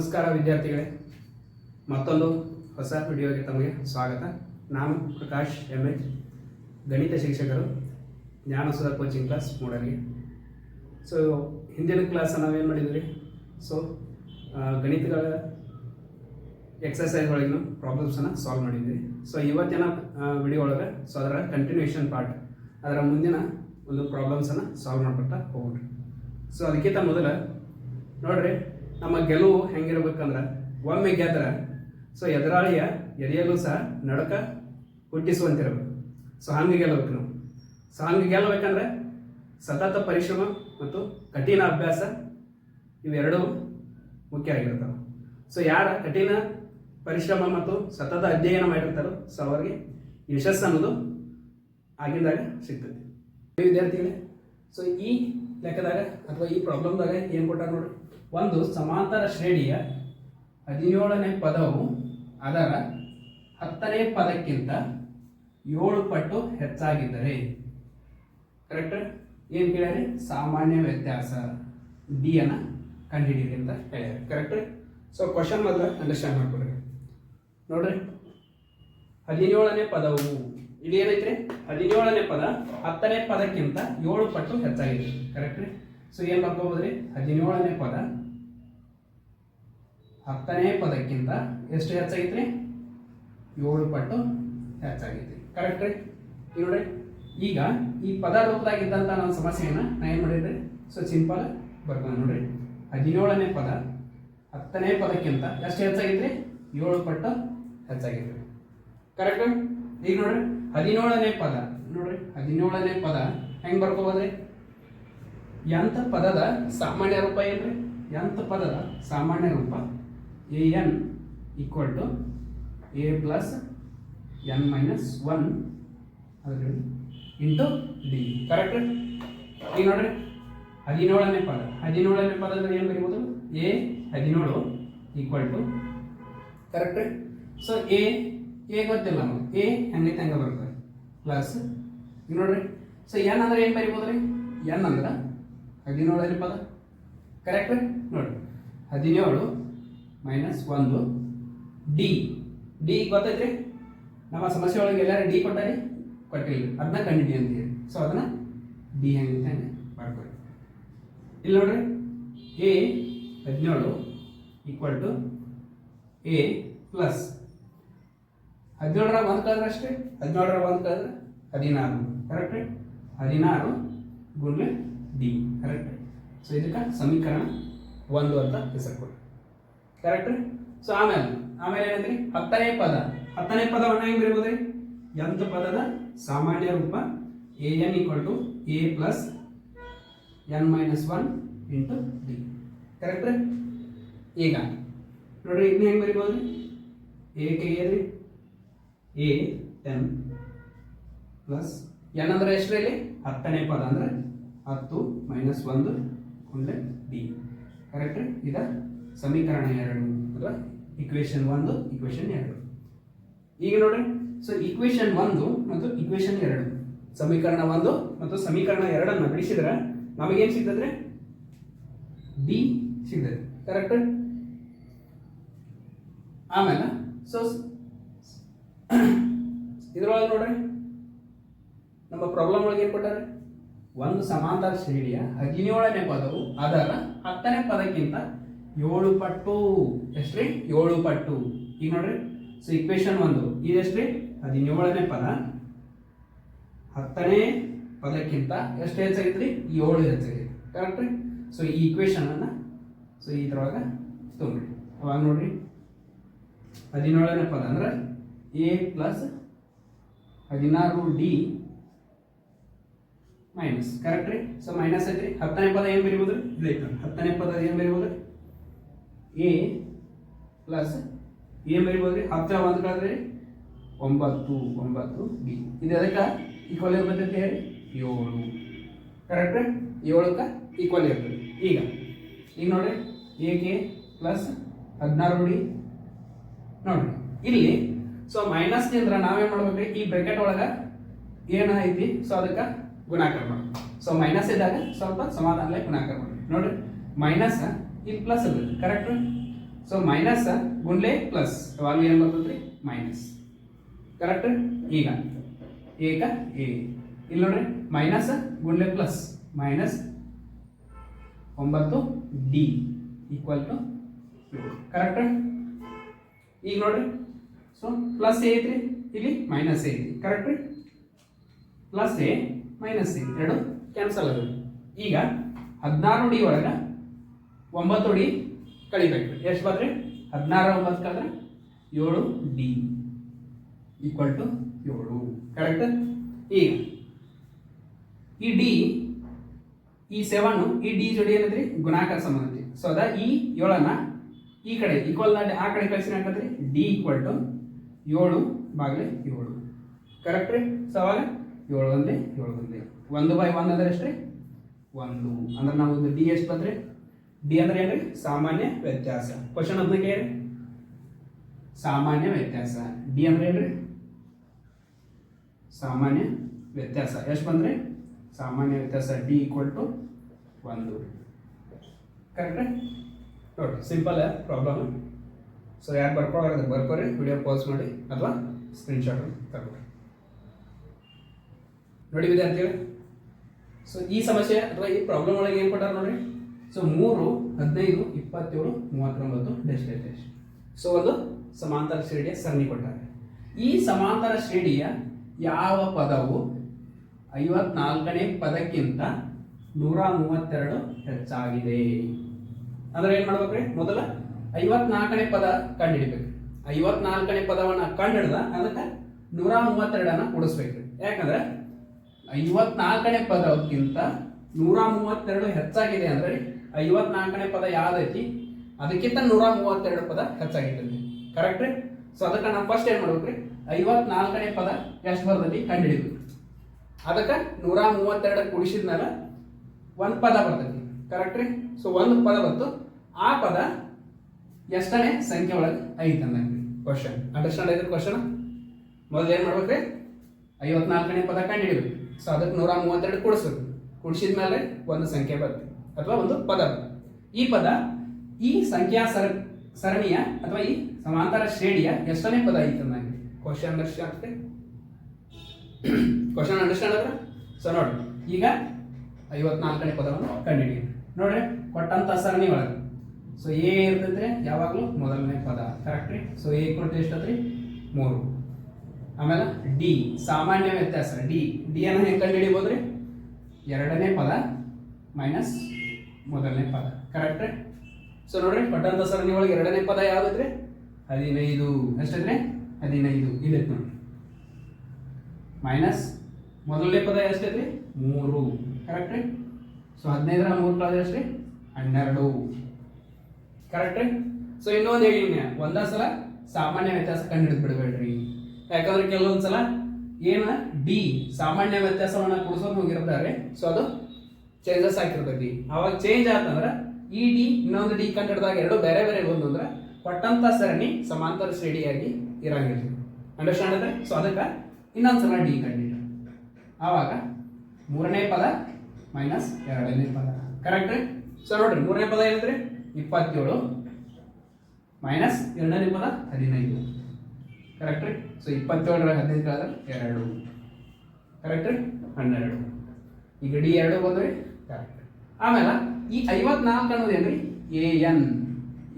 ನಮಸ್ಕಾರ ವಿದ್ಯಾರ್ಥಿಗಳೇ. ಮತ್ತೊಂದು ಹೊಸ ವಿಡಿಯೋಗೆ ತಮಗೆ ಸ್ವಾಗತ. ನಾನು ಪ್ರಕಾಶ್ ಎಂ ಎಚ್, ಗಣಿತ ಶಿಕ್ಷಕರು ಜ್ಞಾನಸುಧ ಕೋಚಿಂಗ್ ಕ್ಲಾಸ್ ಮೂಡಲ್ಗೆ. ಸೊ ಹಿಂದಿನ ಕ್ಲಾಸ್ ನಾವೇನು ಮಾಡಿದ್ವಿ? ಸೊ ಗಣಿತಗಳ ಎಕ್ಸಸೈಸ್ ಒಳಗಿನ ಪ್ರಾಬ್ಲಮ್ಸನ್ನು ಸಾಲ್ವ್ ಮಾಡಿದ್ವಿ. ಸೊ ಇವತ್ತಿನ ವಿಡಿಯೋ ಒಳಗೆ ಸೊ ಅದರ ಕಂಟಿನ್ಯೂಷನ್ ಪಾರ್ಟ್ ಅದರ ಮುಂದಿನ ಒಂದು ಪ್ರಾಬ್ಲಮ್ಸನ್ನು ಸಾಲ್ವ್ ಮಾಡ್ಕೊತಾ ಹೋಗ್ಬಿಟ್ರಿ. ಸೊ ಅದಕ್ಕಿಂತ ಮೊದಲು, ನೋಡ್ರಿ ನಮ್ಮ ಗೆಲುವು ಹೆಂಗಿರ್ಬೇಕಂದ್ರೆ? ಒಮ್ಮೆ ಗೆದ್ರ, ಸೊ ಎದುರಾಳಿಯ ಎದೆಯಲ್ಲೂ ಸಹ ನಡಕ ಹುಟ್ಟಿಸುವಂತಿರಬೇಕು. ಸೊ ಹಂಗೆ ಗೆಲ್ಲಬೇಕು ನಾವು. ಸೊ ಹಂಗೆ ಗೆಲ್ಲಬೇಕಂದ್ರೆ ಸತತ ಪರಿಶ್ರಮ ಮತ್ತು ಕಠಿಣ ಅಭ್ಯಾಸ ಇವೆರಡೂ ಮುಖ್ಯ ಆಗಿರ್ತಾವೆ. ಸೊ ಯಾರ ಕಠಿಣ ಪರಿಶ್ರಮ ಮತ್ತು ಸತತ ಅಧ್ಯಯನ ಮಾಡಿರ್ತಾರೋ ಸೊ ಅವರಿಗೆ ಯಶಸ್ಸು ಅನ್ನೋದು ಆಗಿಂದಾಗ ಸಿಗ್ತದೆ. ವಿದ್ಯಾರ್ಥಿಗಳೇ, ಸೊ ಈ ಲೆಕ್ಕದಾಗ ಅಥವಾ ಈ ಪ್ರಾಬ್ಲಮ್ದಾಗ ಏನು ಕೊಟ್ಟಾರ ನೋಡ್ರಿ? ಒಂದು ಸಮಾಂತರ ಶ್ರೇಣಿಯ ಹದಿನೇಳನೇ ಪದವು ಅದರ ಹತ್ತನೇ ಪದಕ್ಕಿಂತ ಏಳು ಪಟ್ಟು ಹೆಚ್ಚಾಗಿದ್ದರೆ. ಕರೆಕ್ಟ್ ಏನು ಕೇಳ್ಯಾರಿ? ಸಾಮಾನ್ಯ ವ್ಯತ್ಯಾಸ ಡಿ ಅನ್ನ ಕಂಡುಹಿಡಿಯಿರಿ ಅಂತ ಹೇಳಿ ಕರೆಕ್ಟ್ ಸೊ ಕ್ವಶನ್ ಮೊದಲು ಅಂಡರ್ಸ್ಟ್ಯಾಂಡ್ ಮಾಡ್ಕೊಡ್ರಿ. ನೋಡ್ರಿ. ಹದಿನೇಳನೇ ಪದವು ಇಲ್ಲಿ ಏನೈತ್ರಿ ಹದಿನೇಳನೇ ಪದ ಹತ್ತನೇ ಪದಕ್ಕಿಂತ ಏಳು ಪಟ್ಟು ಹೆಚ್ಚಾಗಿದೆ ಕರೆಕ್ಟ್ ಸೊ ಏನು ಮಾಡ್ಕೋಬೋದ್ರಿ? ಹದಿನೇಳನೇ ಪದ ಹತ್ತನೇ ಪದಕ್ಕಿಂತ ಎಷ್ಟು ಹೆಚ್ಚಾಗೈತ್ರಿ? ಏಳು ಪಟ್ಟು ಹೆಚ್ಚಾಗೈತಿ ಕರೆಕ್ಟ್ ರೀ? ನೋಡ್ರಿ ಈಗ ಈ ಪದ ರೂಪದಾಗಿದ್ದಂಥ ನಮ್ಮ ಸಮಸ್ಯೆಯನ್ನು ನಾ ಏನು ಮಾಡಿದ್ರಿ? ಸೊ ಸಿಂಪಲ್ ಬರ್ತಾನೆ ನೋಡ್ರಿ. ಹದಿನೇಳನೇ ಪದ, ಹತ್ತನೇ ಪದಕ್ಕಿಂತ ಎಷ್ಟು ಹೆಚ್ಚಾಗೈತ್ರಿ? ಏಳು ಪಟ್ಟು ಹೆಚ್ಚಾಗೈತ್ರಿ. ಕರೆಕ್ಟ್ ಈಗ ನೋಡ್ರಿ, ಹದಿನೇಳನೇ ಪದ, ನೋಡ್ರಿ, ಹದಿನೇಳನೇ ಪದ ಹೆಂಗ್ ಬರ್ಕೋಬೋದ್ರಿ ಎಂಥ ಪದದ ಸಾಮಾನ್ಯ ರೂಪ ಏನ್ರಿ? ಎಂಥ ಪದದ ಸಾಮಾನ್ಯ ರೂಪ? A n equal to a plus n minus one ಅದ್ರಲ್ಲಿ ಇಂಟು ಡಿ ಕರೆಕ್ಟ್ ಈಗ ನೋಡ್ರಿ. ಹದಿನೇಳನೇ ಪದ. ಹದಿನೇಳನೇ ಪದ ಅಂದ್ರೆ ಏನು ಬರೀಬೋದು? ಎ ಹದಿನೇಳು equal to correct so A A ಗೊತ್ತಿಲ್ಲ ನಮಗೆ. ಎ ಹೆಂಗೈತೆ ಹಂಗೆ ಬರ್ತದೆ ಪ್ಲಸ್ ಈಗ ನೋಡ್ರಿ. ಸೊ ಎನ್ ಅಂದ್ರೆ ಏನು ಬರಿಬೋದು ರೀ? ಎನ್ ಅಂದ್ರೆ ಹದಿನೇಳನೇ ಪದ. ಕರೆಕ್ಟ್ ನೋಡ್ರಿ. ಹದಿನೇಳು ಮೈನಸ್ ಒಂದು ಡಿ. ಡಿ ಗೊತ್ತೈತ್ರಿ? ನಮ್ಮ ಸಮಸ್ಯೆ ಒಳಗೆ ಎಲ್ಲರೂ ಡಿ ಕೊಟ್ಟಾರಿ? ಕೊಟ್ಟಿಲ್ಲ. ಅದನ್ನ ಕಂಡಿಡಿ ಅಂತ ಹೇಳಿ. ಸೊ ಅದನ್ನ ಡಿ ಹೆಂಗೆ ಹಂಗೆ ಮಾಡ್ಕೊಳ್ಳಿ ಇಲ್ಲಿ ನೋಡ್ರಿ. ಎ ಹದಿನೇಳು ಈಕ್ವಲ್ ಟು ಎ ಪ್ಲಸ್ ಹದಿನೇಳರ ಒಂದು ಕಳೆದ್ರೆ ಅಷ್ಟೇ? ಹದಿನೇಳರ ಒಂದು ಕಳೆದ್ರೆ ಹದಿನಾರು. ಕರೆಕ್ಟ್ ಹದಿನಾರು ಗುಂಡ್ಲೆ ಡಿ. ಕರೆಕ್ಟ್ ಸೊ ಇದಕ್ಕೆ ಸಮೀಕರಣ ಒಂದು ಅಂತ ಹೆಸರು ಕರೆಕ್ಟ್ ಸೊ ಆಮೇಲೆ ಆಮೇಲೆ ಏನಂದ್ರಿ? ಹತ್ತನೇ ಪದ. ಹತ್ತನೇ ಪದವನ್ನು ಹೆಂಗ್ ಬರೀಬೋದ್ರಿ? ಎಂತ ಪದದ ಸಾಮಾನ್ಯ ರೂಪ A N equal to A plus N minus one into D correct ಈಗ, ನೋಡ್ರಿ, ಇದನ್ನ ಹೆಂಗ್ ಬರಿಬೋದ್ರಿ? ಎ ಕೆ ಎಲ್ಲಿ ಎ ಎನ್ ಪ್ಲಸ್ ಎನ್ ಅಂದ್ರೆ ಎಷ್ಟು ಇಲ್ಲಿ? ಹತ್ತನೇ ಪದ ಅಂದ್ರೆ ಹತ್ತು ಮೈನಸ್ ಒಂದು ಒಂದೇ ಡಿ ಕರೆಕ್ಟ್ ಇದ ಸಮೀಕರಣ ಎರಡು ಅಥವಾ ಇಕ್ವೇಶನ್ ಒಂದು ಇಕ್ವೇಶನ್ ಎರಡು. ಈಗ ನೋಡಿ ಸೊ ಇಕ್ವೇಶನ್ ಒಂದು ಮತ್ತು ಇಕ್ವೇಶನ್ ಎರಡು. ಸಮೀಕರಣ ಒಂದು ಮತ್ತು ಸಮೀಕರಣ ಎರಡನ್ನು ಬಿಡಿಸಿದ್ರೆ ನಮಗೇನು ಸಿಗ್ತದ್ರೆ ಡಿ ಸಿಗ್ತದೆ. ಕರೆಕ್ಟ್ ಆಮೇಲೆ ಸೊ ಇದ್ರೊಳಗೆ ನೋಡ್ರಿ. ನಮ್ಮ ಪ್ರಾಬ್ಲಮ್ ಒಳಗೆ ಏನು ಕೊಟ್ಟಾರೆ? ಒಂದು ಸಮಾಂತರ ಶ್ರೇಣಿಯ ಹದಿನೇಳನೇ ಪದವು ಅದರ ಹತ್ತನೇ ಪದಕ್ಕಿಂತ ಏಳು ಪಟ್ಟು ಎಷ್ಟ್ರಿ? ಏಳು ಪಟ್ಟು. ಈಗ ನೋಡ್ರಿ ಸೊ ಇಕ್ವೇಶನ್ ಒಂದು. ಇದೆಷ್ಟ್ರಿ ಹದಿನೇಳನೇ ಪದ. ಹತ್ತನೇ ಪದಕ್ಕಿಂತ ಎಷ್ಟು ಹೆಚ್ಚಾಗೈತ್ರಿ? ಏಳು ಹೆಚ್ಚಾಗಿತ್ತು. ಕರೆಕ್ಟ್ ರೀ? ಸೊ ಈ ಇಕ್ವೇಶನನ್ನು ಅನ್ನ ಸೊ ಇದ್ರೊಳಗೆ ತೊಗೊಂಡ್ರಿ ಅವಾಗ ನೋಡ್ರಿ. ಹದಿನೇಳನೇ ಪದ ಅಂದ್ರೆ ಎ ಪ್ಲಸ್ ಹದಿನಾರು ಡಿ ಮೈನಸ್ ಕರೆಕ್ಟ್ ರೀ? ಸೊ ಮೈನಸ್ ಐತ್ರಿ. ಹತ್ತನೇ ಪದ ಏನು ಬರಿಬೋದು? ಇದೈತೆ ಹತ್ತನೇ ಪದ ಏನು ಬರಿಬೋದು? ಎ ಪ್ಲಸ್ ಎ ಬರಿಬೋದ್ರಿ ಹತ್ತಿರ ಒಂದು ಕಳೆದ್ರಿ ಒಂಬತ್ತು ಒಂಬತ್ತು ಬಿ ಇದು ಅದಕ್ಕೆ ಈಕ್ವಲ್ ಇರ್ತೈತೆ ಹೇಳಿ? ಏಳು. ಕರೆಕ್ಟ್ ಏಳಕ್ಕೆ ಈಕ್ವಲ್ ಇರ್ತದೆ ಈಗ ಈಗ ನೋಡ್ರಿ. ಎ ಕೆ ಪ್ಲಸ್ ಹದಿನಾರು ಡಿ ನೋಡ್ರಿ. ಇಲ್ಲಿ ಸೊ ಮೈನಸ್ ನಾವೇನು ನಾವೇನ್ ಮಾಡ್ಬೇಕ್ರಿ? ಈ ಬ್ರೆಕೆಟ್ ಒಳಗ ಏನ ಐತಿ? ಸೊ ಅದಕ್ಕೆ ಗುಣಾಕಾರ ಮಾಡಿ ಸೊ ಮೈನಸ್ ಇದ್ದಾಗ ಸ್ವಲ್ಪ ಸಮಾಧಾನ ಗುಣಾಕಾರ ಮಾಡಿ ನೋಡ್ರಿ. ಮೈನಸ್ ಇಲ್ಲಿ ಪ್ಲಸ್ ಅದ ಕರೆಕ್ಟ್ ಸೊ ಮೈನಸ್ ಗುಂಡ್ಲೆ ಪ್ಲಸ್ ಯಾವಾಗಲೂ ಏನು ಬರ್ತದ್ರಿ ಮೈನಸ್ ಕರೆಕ್ಟ್ ಈಗ. ಏಕ ಎ ಇಲ್ಲಿ ನೋಡ್ರಿ ಮೈನಸ್ ಗುಂಡ್ಲೆ ಪ್ಲಸ್ ಮೈನಸ್ ಒಂಬತ್ತು ಡಿ ಈಕ್ವಲ್ ಟು ಕರೆಕ್ಟ್ ಈಗ ನೋಡ್ರಿ. ಸೊ ಪ್ಲಸ್ ಎ ಐತ್ರಿ. ಇಲ್ಲಿ ಮೈನಸ್ ಎ ಐತಿ correct plus A minus A ಎರಡು ಕ್ಯಾನ್ಸಲ್ ಆಗುತ್ತೆ. ಈಗ ಹದಿನಾರು ಡಿ ಒಳಗೆ ಒಂಬತ್ತು ಡಿ ಕಳಿಬೇಕು ಎಷ್ಟು ಬರ್ರಿ ಹದಿನಾರ ಒಂಬತ್ತು ಕಳೆದ್ರೆ ಏಳು ಡಿ ಈಕ್ವಲ್ ಟು ಏಳು. ಕರೆಕ್ಟ್ ಈಗ, ಈ ಡಿ, ಈ ಸೆವೆನ್ ಈ ಡಿ ಜೋಡಿ ಏನಂದ್ರೆ? ಗುಣಾಕಾರ ಸಂಬಂಧಿ ಸೊ ಅದ ಈ ಏಳನ್ನ ಈ ಕಡೆ ಈಕ್ವಲ್ ಆ ಕಡೆ ಕಳಿಸಿ ಅಂತಂದ್ರೆ ಡಿ ಈಕ್ವಲ್ ಟು ಏಳು ಬಾಗಿಲೆ ಏಳು. ಕರೆಕ್ಟ್ ರೀ? ಸೊ ಅವಾಗ ಏಳು ಒಂದೇ ಏಳು ಒಂದೇ. ಒಂದು ಬೈ ಒನ್ ಅಂದ್ರೆ ರೀ ಒಂದು. ಅಂದ್ರೆ ನಾವು ಒಂದು ಡಿ ಎಷ್ಟು ಬಂದ್ರಿ? ಡಿ ಅಂದ್ರೆ ಏನ್ರಿ? ಸಾಮಾನ್ಯ ವ್ಯತ್ಯಾಸ. ಕ್ವಶನ್ ಅದನ್ನ ಏನ್ರಿ? ಸಾಮಾನ್ಯ ವ್ಯತ್ಯಾಸ. ಡಿ ಅಂದ್ರೆ ಏನ್ರಿ? ಸಾಮಾನ್ಯ ವ್ಯತ್ಯಾಸ. ಎಷ್ಟು ಬಂದ್ರೆ? ಸಾಮಾನ್ಯ ವ್ಯತ್ಯಾಸ. ಡಿ ಈಕ್ವಲ್ ಟು ಒಂದು. ಕರೆಕ್ಟ್ ನೋಡಿ ಸಿಂಪಲ್ ಪ್ರಾಬ್ಲಮ್ ಸೊ ಯಾರು ಬರ್ಕೊಳ್ಳೋದು ಬರ್ಕೋರಿ. ವಿಡಿಯೋ ಪಾಸ್ ಮಾಡಿ. ಅಥವಾ ಸ್ಕ್ರೀನ್ಶಾಟ್ ತಗೊಳ್ಳಿ ನೋಡಿ ವಿದ್ಯಾರ್ಥಿಗಳು. ಸೊ ಈ ಸಮಸ್ಯೆ ಅಥವಾ ಈ ಪ್ರಾಬ್ಲಮ್ ಒಳಗೆ ಏನು ಕೊಟ್ಟಾರ ನೋಡ್ರಿ? ಸೊ ಮೂರು, ಹದಿನೈದು, ಇಪ್ಪತ್ತೇಳು, ಮೂವತ್ತೊಂಬತ್ತು ಡೆಸ್ಟ್ ಡೆಸ್ಟ್ ಸೊ ಒಂದು ಸಮಾಂತರ ಶ್ರೇಣಿಯ ಸರಣಿ ಕೊಟ್ಟಾರೆ ಈ ಸಮಾಂತರ ಶ್ರೇಣಿಯ ಯಾವ ಪದವು ಐವತ್ನಾಲ್ಕನೇ ಪದಕ್ಕಿಂತ ನೂರ ಮೂವತ್ತೆರಡು ಹೆಚ್ಚಾಗಿದೆ? ಅಂದ್ರೆ ಏನ್ ಮಾಡ್ಬೇಕ್ರಿ ಮೊದಲ ಐವತ್ನಾಲ್ಕನೇ ಪದ ಕಂಡುಹಿಡಿಬೇಕು. ಐವತ್ನಾಲ್ಕನೇ ಪದವನ್ನ ಕಂಡುಹಿಡ್ದ ಅದಕ್ಕೆ ನೂರ ಮೂವತ್ತೆರಡನ್ನ ಕೊಡಿಸ್ಬೇಕ್ರಿ ಯಾಕಂದ್ರೆ ಐವತ್ನಾಲ್ಕನೇ ಪದಕ್ಕಿಂತ ನೂರ ಮೂವತ್ತೆರಡು ಹೆಚ್ಚಾಗಿದೆ ಅಂದ್ರೆ ಐವತ್ನಾಲ್ಕನೇ ಪದ ಯಾವ್ದೈತಿ? ಅದಕ್ಕಿಂತ ನೂರ ಮೂವತ್ತೆರಡು ಪದ ಹೆಚ್ಚಾಗಿದೆ ಕರೆಕ್ಟ್ ರೀ? ಸೊ ಅದಕ್ಕೆ ನಾವು ಫಸ್ಟ್ ಏನ್ ಮಾಡ್ಬೇಕ್ರಿ? ಐವತ್ನಾಲ್ಕನೇ ಪದ ಎಷ್ಟು ಬರ್ತೈತಿ ಕಂಡುಹಿಡಿಬೇಕು. ಅದಕ್ಕೆ ನೂರ ಮೂವತ್ತೆರಡು ಕೂಡಿಸಿದ್ಮೇಲೆ ಒಂದು ಪದ ಬರ್ತೈತಿ. ಕರೆಕ್ಟ್ ರೀ? ಸೊ ಒಂದು ಪದ ಬಂತು. ಆ ಪದ ಎಷ್ಟನೇ ಸಂಖ್ಯೆ ಒಳಗೆ ಐತೆ ಅಂದಂಗೆ ಕ್ವಶನ್ ಅಂಡರ್ಸ್ಟ್ಯಾಂಡ್ ಆಯ್ತು ಕ್ವಶನ್ ಮೊದಲು ಏನು ಮಾಡ್ಬೇಕ್ರಿ? ಐವತ್ನಾಲ್ಕನೇ ಪದ ಕಂಡುಹಿಡಿಬೇಕು. ಸೊ ಅದಕ್ಕೆ ನೂರ ಮೂವತ್ತೆರಡು ಕೂಡಿಸ್ಬೇಕು. ಕುಡಿಸಿದ್ಮೇಲೆ ಒಂದು ಸಂಖ್ಯೆ ಬರುತ್ತೆ. ಅಥವಾ ಒಂದು ಪದ ಈ ಪದ ಈ ಸಂಖ್ಯಾ ಸರ, ಸರಣಿಯ ಅಥವಾ ಈ ಸಮಾಂತರ ಶ್ರೇಣಿಯ ಎಷ್ಟನೇ ಪದ ಐತೆ ನನಗೆ ಕ್ವಶನ್ ಅಂಡರ್ಸ್ಟ್ಯಾಂಡ್ ಕ್ವಶನ್ ಅಂಡರ್ಸ್ಟ್ಯಾಂಡ್ ಅದ್ರ ಸೊ ನೋಡಿ. ಈಗ ಐವತ್ನಾಲ್ಕನೇ ಪದವನ್ನು ಕಂಡುಹಿಡಿಯಿರಿ ನೋಡ್ರಿ, ಕೊಟ್ಟಂತ ಸರಣಿ ಒಳಗೆ. ಸೊ ಎ ಇರ್ತೈತ್ರಿ, ಯಾವಾಗಲೂ ಮೊದಲನೇ ಪದ. ಕರೆಕ್ಟ್ ರೀ? ಸೊ ಎ ಕೊಟ್ಟು ಎಷ್ಟತ್ರಿ? ಮೂರು. ಆಮೇಲೆ ಡಿ ಸಾಮಾನ್ಯ ವ್ಯತ್ಯಾಸ. ಡಿ ಡಿ ಅನ್ನು ಹೆಂಗೆ ಕಂಡುಹಿಡಿಬೋದ್ರಿ? ಎರಡನೇ ಪದ ಮೈನಸ್ ಮೊದಲನೇ ಪದ. ಕರೆಕ್ಟ್ ಸೊ ನೋಡ್ರಿ ಪಟ್ಟಣ ಸರಣಿ ಒಳಗೆ ಎರಡನೇ ಪದ ಯಾವ್ದೈತ್ರಿ ಹದಿನೈದು. ಅಷ್ಟೇ ಹದಿನೈದು. ಇದೈತೆ ನೋಡ್ರಿ. ಮೈನಸ್ ಮೊದಲನೇ ಪದ ಎಷ್ಟೈತ್ರಿ ಮೂರು. ಕರೆಕ್ಟ್ ಸೊ ಹದಿನೈದರ ಮೂರು ಪದ ಎಷ್ಟ್ರಿ? ಹನ್ನೆರಡು. ಕರೆಕ್ಟ್ ಸೊ ಇನ್ನೊಂದು ಹೇಳಿ ಒಂದೇ ಸಲ ಸಾಮಾನ್ಯ ವ್ಯತ್ಯಾಸ ಕಂಡು ಹಿಡಿದು ಬಿಡಬೇಡ್ರಿ ಯಾಕಂದ್ರೆ ಕೆಲವೊಂದ್ಸಲ ಏನ? ಡಿ ಸಾಮಾನ್ಯ ವ್ಯತ್ಯಾಸವನ್ನ ಕೊಡಿಸೋದು ಹೋಗಿರ್ತಾರೆ ಸೊ ಅದು ಚೇಂಜಸ್ ಆಗಿರ್ತೈತಿ. ಅವಾಗ ಚೇಂಜ್ ಆತಂದ್ರೆ ಈ ಡಿ ಇನ್ನೊಂದು ಡಿ ಕಟ್ಟಡದಾಗ ಹಿಡಿದಾಗ ಎರಡು ಬೇರೆ ಬೇರೆ ಬಂದು ಅಂದ್ರೆ ಕೊಟ್ಟಂತ ಸರಣಿ ಸಮಾಂತರ ಶ್ರೇಣಿಯಾಗಿ ಇರಂಗಿಲ್ಲ ಅಂಡರ್ಸ್ಟ್ಯಾಂಡ್ ಅಂದ್ರೆ ಸೊ ಅದಕ್ಕೆ ಇನ್ನೊಂದ್ಸಲ ಡಿ ಕಂಡಿಲ್ಲ ಆವಾಗ ಮೂರನೇ ಪದ ಮೈನಸ್ ಎರಡನೇ ಪದ. ಕರೆಕ್ಟ್ ಸೊ ನೋಡ್ರಿ, ಮೂರನೇ ಪದ ಏನಂದ್ರೆ ಇಪ್ಪತ್ತೇಳು ಮೈನಸ್ ಎರಡನೇ ಪದ ಹದಿನೈದು. ಕರೆಕ್ಟ್ ರೀ? ಸೊ ಇಪ್ಪತ್ತೇಳರ ಹದಿನೈದು ಕಳೆದ್ರೆ ಎರಡು. ಕರೆಕ್ಟ್ ರೀ? ಹನ್ನೆರಡು. ಈಗ ಡಿ ಎರಡು ಬಂದ್ರಿ? ಆಮೇಲೆ ಈ ಐವತ್ನಾಲ್ಕು ಅನ್ನೋದು ಏನ್ರಿ? A N.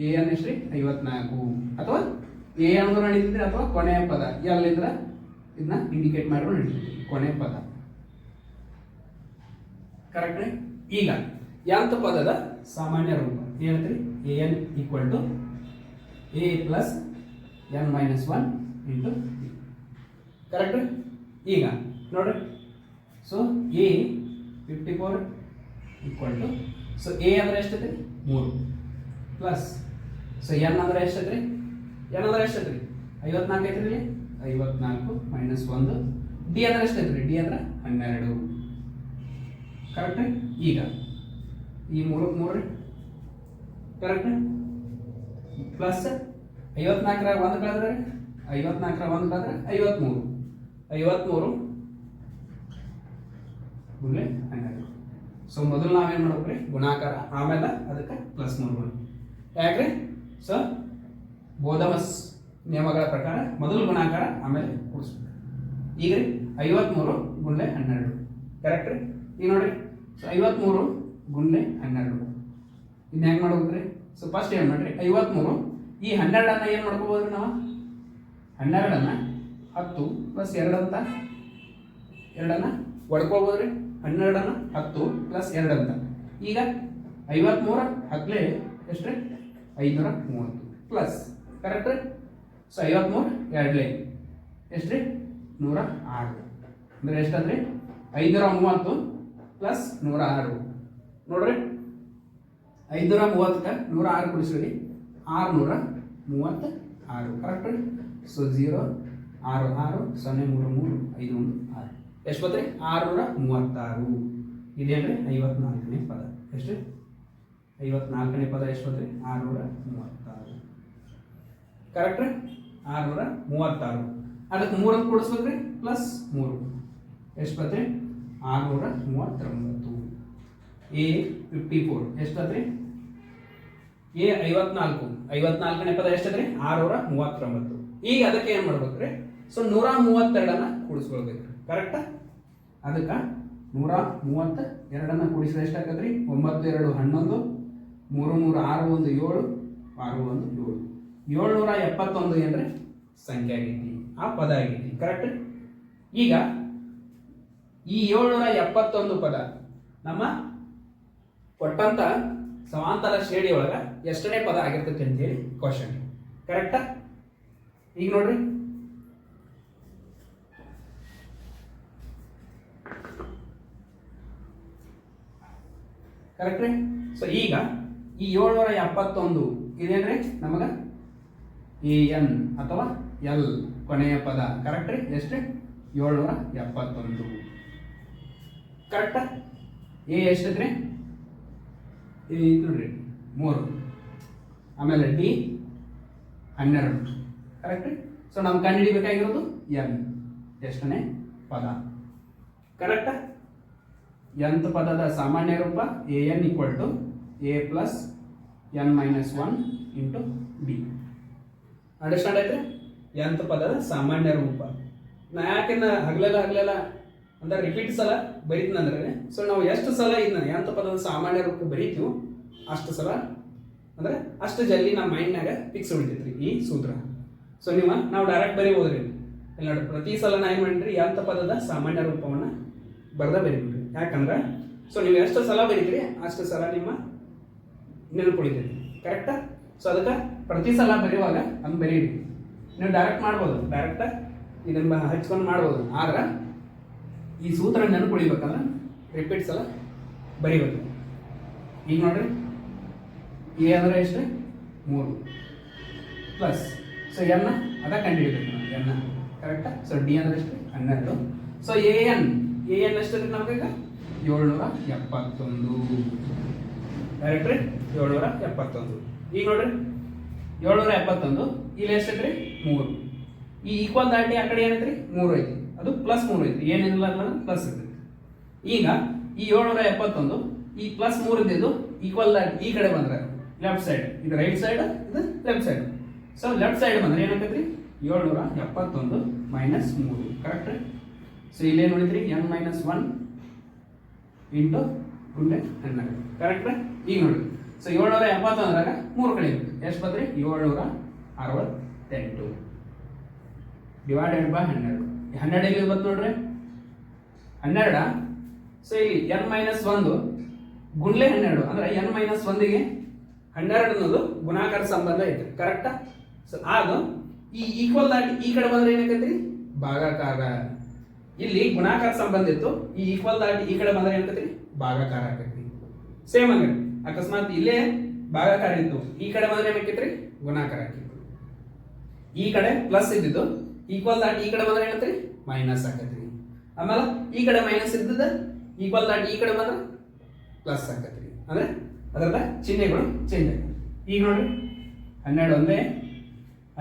ಎ ಎನ್ ಎಷ್ಟ್ರಿ? ಐವತ್ನಾಲ್ಕು. ಅಥವಾ ಎ ಅನ್ನೋದು ನಡೀತಿದ್ರೆ ಅಥವಾ ಕೊನೆಯ ಪದ? ಎಲ್ಲಿಂದ್ರ? ಇದನ್ನ ಇಂಡಿಕೇಟ್ ಮಾಡಿದ್ರು ನಡೀತೈತಿ ಕೊನೆಯ ಪದ. ಕರೆಕ್ಟ್ ಈಗ ಯಾಂತ ಪದದ ಸಾಮಾನ್ಯ ರೂಪ. ಏನಂತ್ರಿ? A N equal to A plus N minus one into correct ಈಗ ನೋಡ್ರಿ. So A fifty four equal to so A ಅಂದ್ರೆ ಎಷ್ಟೈತಿ ಮೂರು. ಪ್ಲಸ್ ಸೊ ಎನ್ ಅಂದ್ರೆ ಎಷ್ಟೈತ್ರಿ? ಎನ್ ಅಂದ್ರೆ ಎಷ್ಟೈತ್ರಿ? ಐವತ್ನಾಲ್ಕು ಐತ್ರಿ ಇಲ್ಲಿ? ಐವತ್ನಾಲ್ಕು ಮೈನಸ್ ಒಂದು. ಡಿ ಅಂದ್ರೆ ಎಷ್ಟೈತ್ರಿ? ಡಿ ಅಂದ್ರೆ ಹನ್ನೆರಡು. ಕರೆಕ್ಟ್ ಈಗ. ಈ ಮೂರು ರೀ? ಕರೆಕ್ಟ್ ಪ್ಲಸ್ ಐವತ್ನಾಲ್ಕರ ಒಂದು ಕಳೆದ್ರೆ ಐವತ್ನಾಲ್ಕರ ಒಂದು ಕಳೆದ್ರೆ ಐವತ್ಮೂರು. ಐವತ್ಮೂರು. ಗುಳ್ಳೆ ಸೊ ಮೊದಲು ನಾವೇನು ಮಾಡ್ಬೇಕ್ರಿ? ಗುಣಾಕಾರ. ಆಮೇಲೆ ಅದಕ್ಕೆ ಪ್ಲಸ್ ಮಾಡ್ಬೋದು ಯಾಕ್ರಿ? ಸೊ ಬೋಧಮಸ್ ನಿಯಮಗಳ ಪ್ರಕಾರ ಮೊದಲು ಗುಣಾಕಾರ, ಆಮೇಲೆ ಕೂಡಿಸ್ಬೇಕು. ಈಗ ರೀ ಐವತ್ಮೂರು ಗುಂಡೆ ಹನ್ನೆರಡು. ಕರೆಕ್ಟ್ ರೀ? ಈಗ ನೋಡ್ರಿ. ಸೊ ಐವತ್ಮೂರು ಗುಂಡೆ ಹನ್ನೆರಡು. ಇನ್ನು ಹೆಂಗೆ ಮಾಡ್ಬೇಕ್ರಿ? ಸೊ ಫಸ್ಟ್ ಏನು ಮಾಡ್ರಿ? ಐವತ್ಮೂರು. ಈ ಹನ್ನೆರಡನ್ನು ಏನು ಮಾಡ್ಕೋಬೋದು ನಾವು? ಹನ್ನೆರಡನ್ನು ಹತ್ತು ಪ್ಲಸ್ ಎರಡಂತ ಎರಡನ್ನ ಒಡ್ಕೋಬೋದ್ರಿ? ಹನ್ನೆರಡನ್ನ ಹತ್ತು ಪ್ಲಸ್ ಎರಡು ಅಂತ. ಈಗ ಐವತ್ಮೂರ ಹತ್ತಲೇ ಎಷ್ಟು ಐನೂರ ಮೂವತ್ತು ಪ್ಲಸ್ ಕರೆಕ್ಟ್ ರೀ? ಸೊ ಐವತ್ಮೂರು ಎರಡ್ಲೇ. ಎಷ್ಟು ರೀ ನೂರ ಆರು. ಅಂದರೆ ಎಷ್ಟಂದ್ರೆ? ಐನೂರ ಮೂವತ್ತು ಪ್ಲಸ್ ನೂರ ಆರು. ನೋಡ್ರಿ. ಐನೂರ ಮೂವತ್ತಕ್ಕೆ ನೂರ ಆರು ಕುಡಿಸ್ರಿ. ಆರುನೂರ ಮೂವತ್ತ ಆರು ಕರೆಕ್ಟ್ ಸೊ ಝೀರೋ ಆರು ಆರು, ಸೊನ್ನೆ ಮೂರು ಮೂರು, ಐದು ಒಂದು ಆರು. ಎಷ್ಟು ಬರ್ತದೆ ಆರುನೂರ ಮೂವತ್ತಾರು. ಇದೇನ್ರಿ ಐವತ್ನಾಲ್ಕನೇ ಪದ. ಎಷ್ಟು ಐವತ್ನಾಲ್ಕನೇ ಪದ ಎಷ್ಟು ಬರ್ತದೆ ಆರುನೂರ ಮೂವತ್ತಾರು. ಕರೆಕ್ಟ್ ರೀ? ಆರುನೂರ ಮೂವತ್ತಾರು. ಅದಕ್ಕೆ ಮೂರನ್ನು ಕೊಡಿಸ್ಬೇಕ್ರಿ? ಪ್ಲಸ್ ಮೂರು. ಎಷ್ಟು ಬರ್ತದೆ ಆರುನೂರ ಮೂವತ್ತೊಂಬತ್ತು. ಎ ಫಿಫ್ಟಿ ಫೋರ್ ಎಷ್ಟು ಬತ್ರಿ ಎ ಐವತ್ನಾಲ್ಕು. ಐವತ್ನಾಲ್ಕನೇ ಪದ ಎಷ್ಟದ್ರಿ ಆರುನೂರ ಮೂವತ್ತೊಂಬತ್ತು. ಈಗ ಅದಕ್ಕೆ ಏನು ಮಾಡ್ಬೇಕ್ರಿ? ಸೊ ನೂರ ಮೂವತ್ತೆರಡನ್ನ ಕೂಡಿಸ್ಕೊಳ್ಬೇಕು ಕರೆಕ್ಟಾ ಅದಕ್ಕೆ ನೂರ ಮೂವತ್ತ ಎರಡನ್ನ ಕೂಡಿಸಿದ್ರೆ ಎಷ್ಟಾಗತ್ರಿ ಒಂಬತ್ತು ಎರಡು ಹನ್ನೊಂದು ಮೂರು ನೂರ ಆರು ಒಂದು ಏಳು ಆರು ಒಂದು ಏಳು. ಏಳ್ನೂರ ಎಪ್ಪತ್ತೊಂದು ಏನ್ರಿ? ಸಂಖ್ಯೆ ಆಗೈತಿ. ಆ ಪದ ಆಗೈತಿ. ಕರೆಕ್ಟ್ ಈಗ ಈ ಏಳ್ನೂರ ಎಪ್ಪತ್ತೊಂದು ಪದ ನಮ್ಮ ಕೊಟ್ಟಂತ ಸಮಾಂತರ ಶ್ರೇಣಿ ಒಳಗ ಎಷ್ಟನೇ ಪದ ಆಗಿರ್ತೈತಿ ಅಂತೇಳಿ ಕ್ವಶನ್ ಕರೆಕ್ಟಾ ಈಗ ನೋಡ್ರಿ. ಕರೆಕ್ಟ್ ರೀ? ಸೊ ಈಗ ಈ ಏಳ್ನೂರ ಎಪ್ಪತ್ತೊಂದು ಇದೇನ್ರಿ ನಮಗ? ಎ ಎನ್ ಅಥವಾ ಎಲ್ ಕೊನೆಯ ಪದ ಕರೆಕ್ಟ್ ರೀ? ಎಷ್ಟು ಏಳ್ನೂರ ಎಪ್ಪತ್ತೊಂದು. ಕರೆಕ್ಟ ಎ ಎಷ್ಟೈತ್ರಿ ಇದು ನೋಡ್ರಿ, ಮೂರು. ಆಮೇಲೆ ಡಿ, ಹನ್ನೆರಡು. ಕರೆಕ್ಟ್ ಸೊ ನಮ್ಗೆ ಕಂಡುಹಿಡಿಬೇಕಾಗಿರೋದು ಎನ್, ಎಷ್ಟನೇ ಪದ. ಕರೆಕ್ಟ ಎಂತ್ ಪದದ ಸಾಮಾನ್ಯ ರೂಪ A N equal to A plus N minus one into B understand ಆಯ್ತು? ಎಂತ್ ಪದದ ಸಾಮಾನ್ಯ ರೂಪ. ನಾ ಯಾಕೆಂದ ಹಗಲೆಲ್ಲ ಹಗಲೆಲ್ಲ ಅಂದ್ರೆ ರಿಪೀಟ್ ಸಲ ಬರೀತೀನಂದ್ರೆ ಸೊ ನಾವು ಎಷ್ಟು ಸಲ ಇದನ್ನ ಎಂತ ಪದದ ಸಾಮಾನ್ಯ ರೂಪ ಬರೀತೀವಿ ಅಷ್ಟು ಸಲ ಅಂದ್ರೆ ಅಷ್ಟು ಜಲ್ದಿ ನಮ್ಮ ಮೈಂಡ್ನಾಗ ಫಿಕ್ಸ್ ಉಳಿತೈತ್ರಿ ಈ ಸೂತ್ರ. ಸೊ ನೀವು ನಾವು ಡೈರೆಕ್ಟ್ ಬರೀಬೋದ್ರಿ. ಇಲ್ಲಿ ನೋಡಿ ಪ್ರತಿ ಸಲ ನಾ ಏನು ಮಾಡಿರಿ ಎಂತ ಪದದ ಸಾಮಾನ್ಯ ರೂಪವನ್ನ ಬರ್ದ ಬರೀಬಿಡ್ರಿ ಯಾಕಂದ್ರೆ ಸೊ ನೀವು ಎಷ್ಟು ಸಲ ಬರೀತೀರಿ, ಅಷ್ಟು ಸಲ ನಿಮ್ಮ ನೆನಪು ಉಳಿತೈತಿ ಕರೆಕ್ಟಾ ಸೊ ಅದಕ್ಕೆ ಪ್ರತಿ ಸಲ ಬರೆಯುವಾಗ ಹಂಗೆ ಬರೀರಿ. ನೀವು ಡೈರೆಕ್ಟ್ ಮಾಡ್ಬೋದು. ಡೈರೆಕ್ಟ್ ಇದನ್ನ ಹಚ್ಕೊಂಡು ಮಾಡ್ಬೋದು. ಆದ್ರೆ ಈ ಸೂತ್ರ ನೆನಪುಳಿಬೇಕಂದ್ರೆ ರಿಪೀಟ್ ಸಲ ಬರೀಬೇಕು. ಈಗ ನೋಡ್ರಿ. ಎ ಅಂದ್ರೆ ಎಷ್ಟು? ಮೂರು. ಪ್ಲಸ್ ಸೊ ಎನ್ನ ಅದ ಕಂಡುಹಿಡಿಬೇಕು ಹಿಡಿಬೇಕು ಎನ್ನ ಕರೆಕ್ಟಾ ಸೊ ಡಿ ಅಂದ್ರೆ ಎಷ್ಟು? ಹನ್ನೆರಡು. So A N A N ಎಷ್ಟು ನಮ್ಗೆ ಈಗ? ಏಳ್ನೂರ ಎಪ್ಪತ್ತೊಂದು. ಕರೆಕ್ಟ್ ರೀ? ಏಳ್ನೂರ ಎಪ್ಪತ್ತೊಂದು. ಈಗ ನೋಡ್ರಿ. ಏಳ್ನೂರ ಎಪ್ಪತ್ತೊಂದು. ಇಲ್ಲಿ ಎಷ್ಟೈತ್ರಿ? ಮೂರು. ಈ ಈಕ್ವಲ್ ದಾಟಿ ಆ ಕಡೆ ಏನೈತ್ರಿ? ಮೂರು ಐತಿ. ಅದು ಪ್ಲಸ್ ಮೂರು ಐತಿ. ಏನಿಲ್ಲ ಪ್ಲಸ್ ಐತಿ. ಈಗ ಈ ಏಳ್ನೂರ ಎಪ್ಪತ್ತೊಂದು ಈ ಪ್ಲಸ್ ಮೂರು ಇದ್ದಿದ್ದು ಈಕ್ವಲ್ ದಾಟಿ ಈ ಕಡೆ ಬಂದ್ರೆ ಲೆಫ್ಟ್ ಸೈಡ್ ಇದು ರೈಟ್ ಸೈಡ್ ಇದು left side so left side ಬಂದ್ರೆ ಏನಾಗೈತ್ರಿ ಏಳ್ನೂರ ಎಪ್ಪತ್ತೊಂದು ಮೈನಸ್ ಮೂರು. ಕರೆಕ್ಟ್ ಸೊ ಇಲ್ಲೇ ನೋಡಿದ್ರಿ? ಎನ್ ಮೈನಸ್ ಒನ್ ಇಂಟು ಗುಂಡೆ ಹನ್ನೆರಡು. ಕರೆಕ್ಟ್ ಈಗ ನೋಡಿ. ಸೊ ಏಳ್ನೂರ ಎಪ್ಪತ್ತೊಂದರಾಗ ಮೂರು ಕಡೆ ಎಷ್ಟು ಬಂದ್ರಿ? ಏಳ್ನೂರ ಅರವತ್ತೆಂಟು. ಡಿವೈಡೆಡ್ ಬೈ ಹನ್ನೆರಡು. ಹನ್ನೆರಡು ಎಲ್ಲಿ ಬಂತು ನೋಡ್ರಿ? ಹನ್ನೆರಡ. ಸೊ ಇಲ್ಲಿ ಎನ್ ಮೈನಸ್ ಒಂದು ಗುಂಡ್ಲೆ ಹನ್ನೆರಡು. ಅಂದ್ರೆ ಎನ್ ಮೈನಸ್ ಒಂದಿಗೆ ಹನ್ನೆರಡು ಅನ್ನೋದು ಗುಣಾಕಾರ ಸಂಬಂಧ ಐತೆ. ಕರೆಕ್ಟಾ ಸೊ ಅದು ಈ ಈಕ್ವಲ್ ಆಗಿ ಈ ಕಡೆ ಬಂದ್ರೆ ಏನಾಗತ್ತೆ ಭಾಗಾಕಾರ. ಇಲ್ಲಿ ಗುಣಾಕಾರ ಸಂಬಂಧ ಇತ್ತು ಈ ಈಕ್ವಲ್ ದಾಟಿ ಈ ಕಡೆ ಬಂದ್ರೆ ಏನಾಗ್ತೈತಿ ಭಾಗಾಕಾರ ಆಕೈತಿ ಸೇಮ್ ಹಂಗ. ಅಕಸ್ಮಾತ್ ಇಲ್ಲೇ ಭಾಗಾಕಾರ ಇತ್ತು. ಈ ಕಡೆ ಬಂದ್ರೆ ಏನಾಕೈತ್ರಿ ಗುಣಾಕಾರ ಆಕೈತಿ ಈ ಕಡೆ ಪ್ಲಸ್ ಇದ್ದಿದ್ದು ಈಕ್ವಲ್ ದಾಟಿ ಈ ಕಡೆ ಬಂದ್ರೆ ಏನತ್ರಿ ಮೈನಸ್ ಆಕತ್ರಿ. ಆಮೇಲೆ ಈ ಕಡೆ ಮೈನಸ್ ಇದ್ದದ ಈಕ್ವಲ್ ದಾಟಿ ಈ ಕಡೆ ಬಂದ್ರೆ ಪ್ಲಸ್ ಆಕತ್ರಿ. ಅಂದ್ರೆ ಅದರದ ಚಿಹ್ನೆಗಳು ಚೇಂಜ್ ಆಗುತ್ತೆ ಈಗ ನೋಡ್ರಿ ಹನ್ನೆರಡು ಒಂದೇ.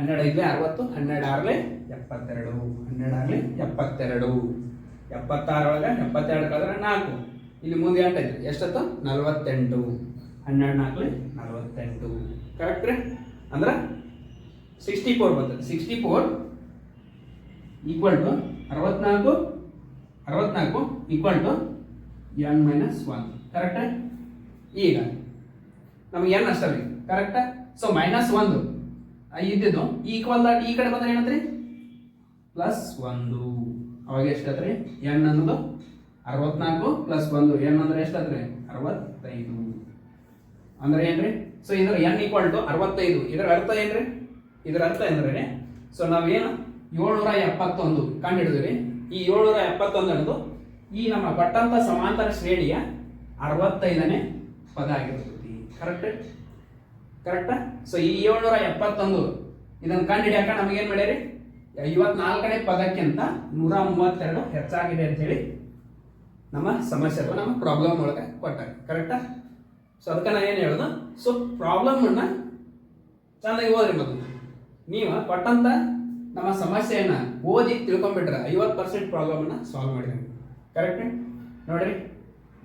ಹನ್ನೆರಡು ಐದಲೇ ಅರವತ್ತು ಹನ್ನೆರಡು ಆರಲೆ ಎಪ್ಪತ್ತೆರಡು ಹನ್ನೆರಡು ಆರಲೆ ಎಪ್ಪತ್ತೆರಡು. ಎಪ್ಪತ್ತಾರೊಳಗೆ ಎಪ್ಪತ್ತೆರಡು ಕಳೆದ್ರೆ ನಾಲ್ಕು. ಇಲ್ಲಿ ಮುಂದೆ ಎಂಟು ಐತೆ ಎಷ್ಟತ್ತು? ನಲವತ್ತೆಂಟು. ಹನ್ನೆರಡು ನಾಲ್ಕು ನಲವತ್ತೆಂಟು. ಕರೆಕ್ಟ್ ರೀ? ಅಂದ್ರೆ ಸಿಕ್ಸ್ಟಿ ಫೋರ್ ಬರ್ತದೆ. ಸಿಕ್ಸ್ಟಿ ಫೋರ್ ಈಕ್ವಲ್ ಟು ಅರವತ್ನಾಲ್ಕು ಅರವತ್ನಾಲ್ಕು equal to N minus one correct ಈಗ ನಮಗೆ ಎನ್ ಅಷ್ಟೇ ಕರೆಕ್ಟ್ ಸೊ ಮೈನಸ್ ಒಂದು. ಇದ್ದಿದ್ದು. ಈಕ್ವಲ್ ದಾಟ್ ಈ ಕಡೆ ಬಂದ್ರೆ ಏನಂತ್ರಿ? ಪ್ಲಸ್ ಒಂದು. ಅವಾಗ ಎಷ್ಟಾತ್ರಿ ಎನ್ ಅನ್ನೋದು ಅರವತ್ನಾಲ್ಕು ಪ್ಲಸ್ ಒಂದು. ಎನ್ ಅಂದ್ರೆ ಎಷ್ಟಾತ್ರಿ ಅರವತ್ತೈದು. ಅಂದ್ರೆ ಏನ್ರಿ? ಸೊ ಇದರ ಎನ್ ಈಕ್ವಲ್ ಟು ಅರವತ್ತೈದು. ಇದರ ಅರ್ಥ ಏನ್ರಿ? ಇದರ ಅರ್ಥ ಅಂದ್ರೆ ಸೊ ನಾವೇನು ಏಳ್ನೂರ ಎಪ್ಪತ್ತೊಂದು ಕಂಡು ಹಿಡಿದ್ವಿ ಈ ಏಳ್ನೂರ ಎಪ್ಪತ್ತೊಂದು ಅನ್ನೋದು ಈ ನಮ್ಮ ಪಟ್ಟಂತ ಸಮಾಂತರ ಶ್ರೇಣಿಯ ಅರವತ್ತೈದನೇ ಪದ ಆಗಿರ್ತೈತಿ. ಕರೆಕ್ಟ್ ಕರೆಕ್ಟಾ ಸೊ ಈ ಏಳ್ನೂರ ಎಪ್ಪತ್ತೊಂದು ಇದನ್ನು ಕಂಡು ಹಿಡಿಯಾಕ ನಮಗೇನು ಮಾಡ್ಯಾರಿ? ಐವತ್ನಾಲ್ಕನೇ ಪದಕ್ಕಿಂತ ನೂರ ಮೂವತ್ತೆರಡು ಹೆಚ್ಚಾಗಿದೆ ಅಂತ ಹೇಳಿ ನಮ್ಮ ಸಮಸ್ಯೆ ನಮ್ಮ ಪ್ರಾಬ್ಲಮ್ ಒಳಗೆ ಕೊಟ್ಟಾಗ ಕರೆಕ್ಟಾ ಸೊ ಅದಕ್ಕೆ ನಾ ಏನು ಹೇಳೋದು? ಸೊ ಪ್ರಾಬ್ಲಮನ್ನು ಚೆನ್ನಾಗಿ ಓದ್ರಿ ಮೊದಲು ನೀವು. ಕೊಟ್ಟಂತ ನಮ್ಮ ಸಮಸ್ಯೆಯನ್ನು ಓದಿ ತಿಳ್ಕೊಂಬಿಟ್ರೆ ಐವತ್ತು ಪರ್ಸೆಂಟ್ ಪ್ರಾಬ್ಲಮನ್ನು ಸಾಲ್ವ್ ಮಾಡಿದ್ರಿ ಕರೆಕ್ಟ್ ನೋಡ್ರಿ,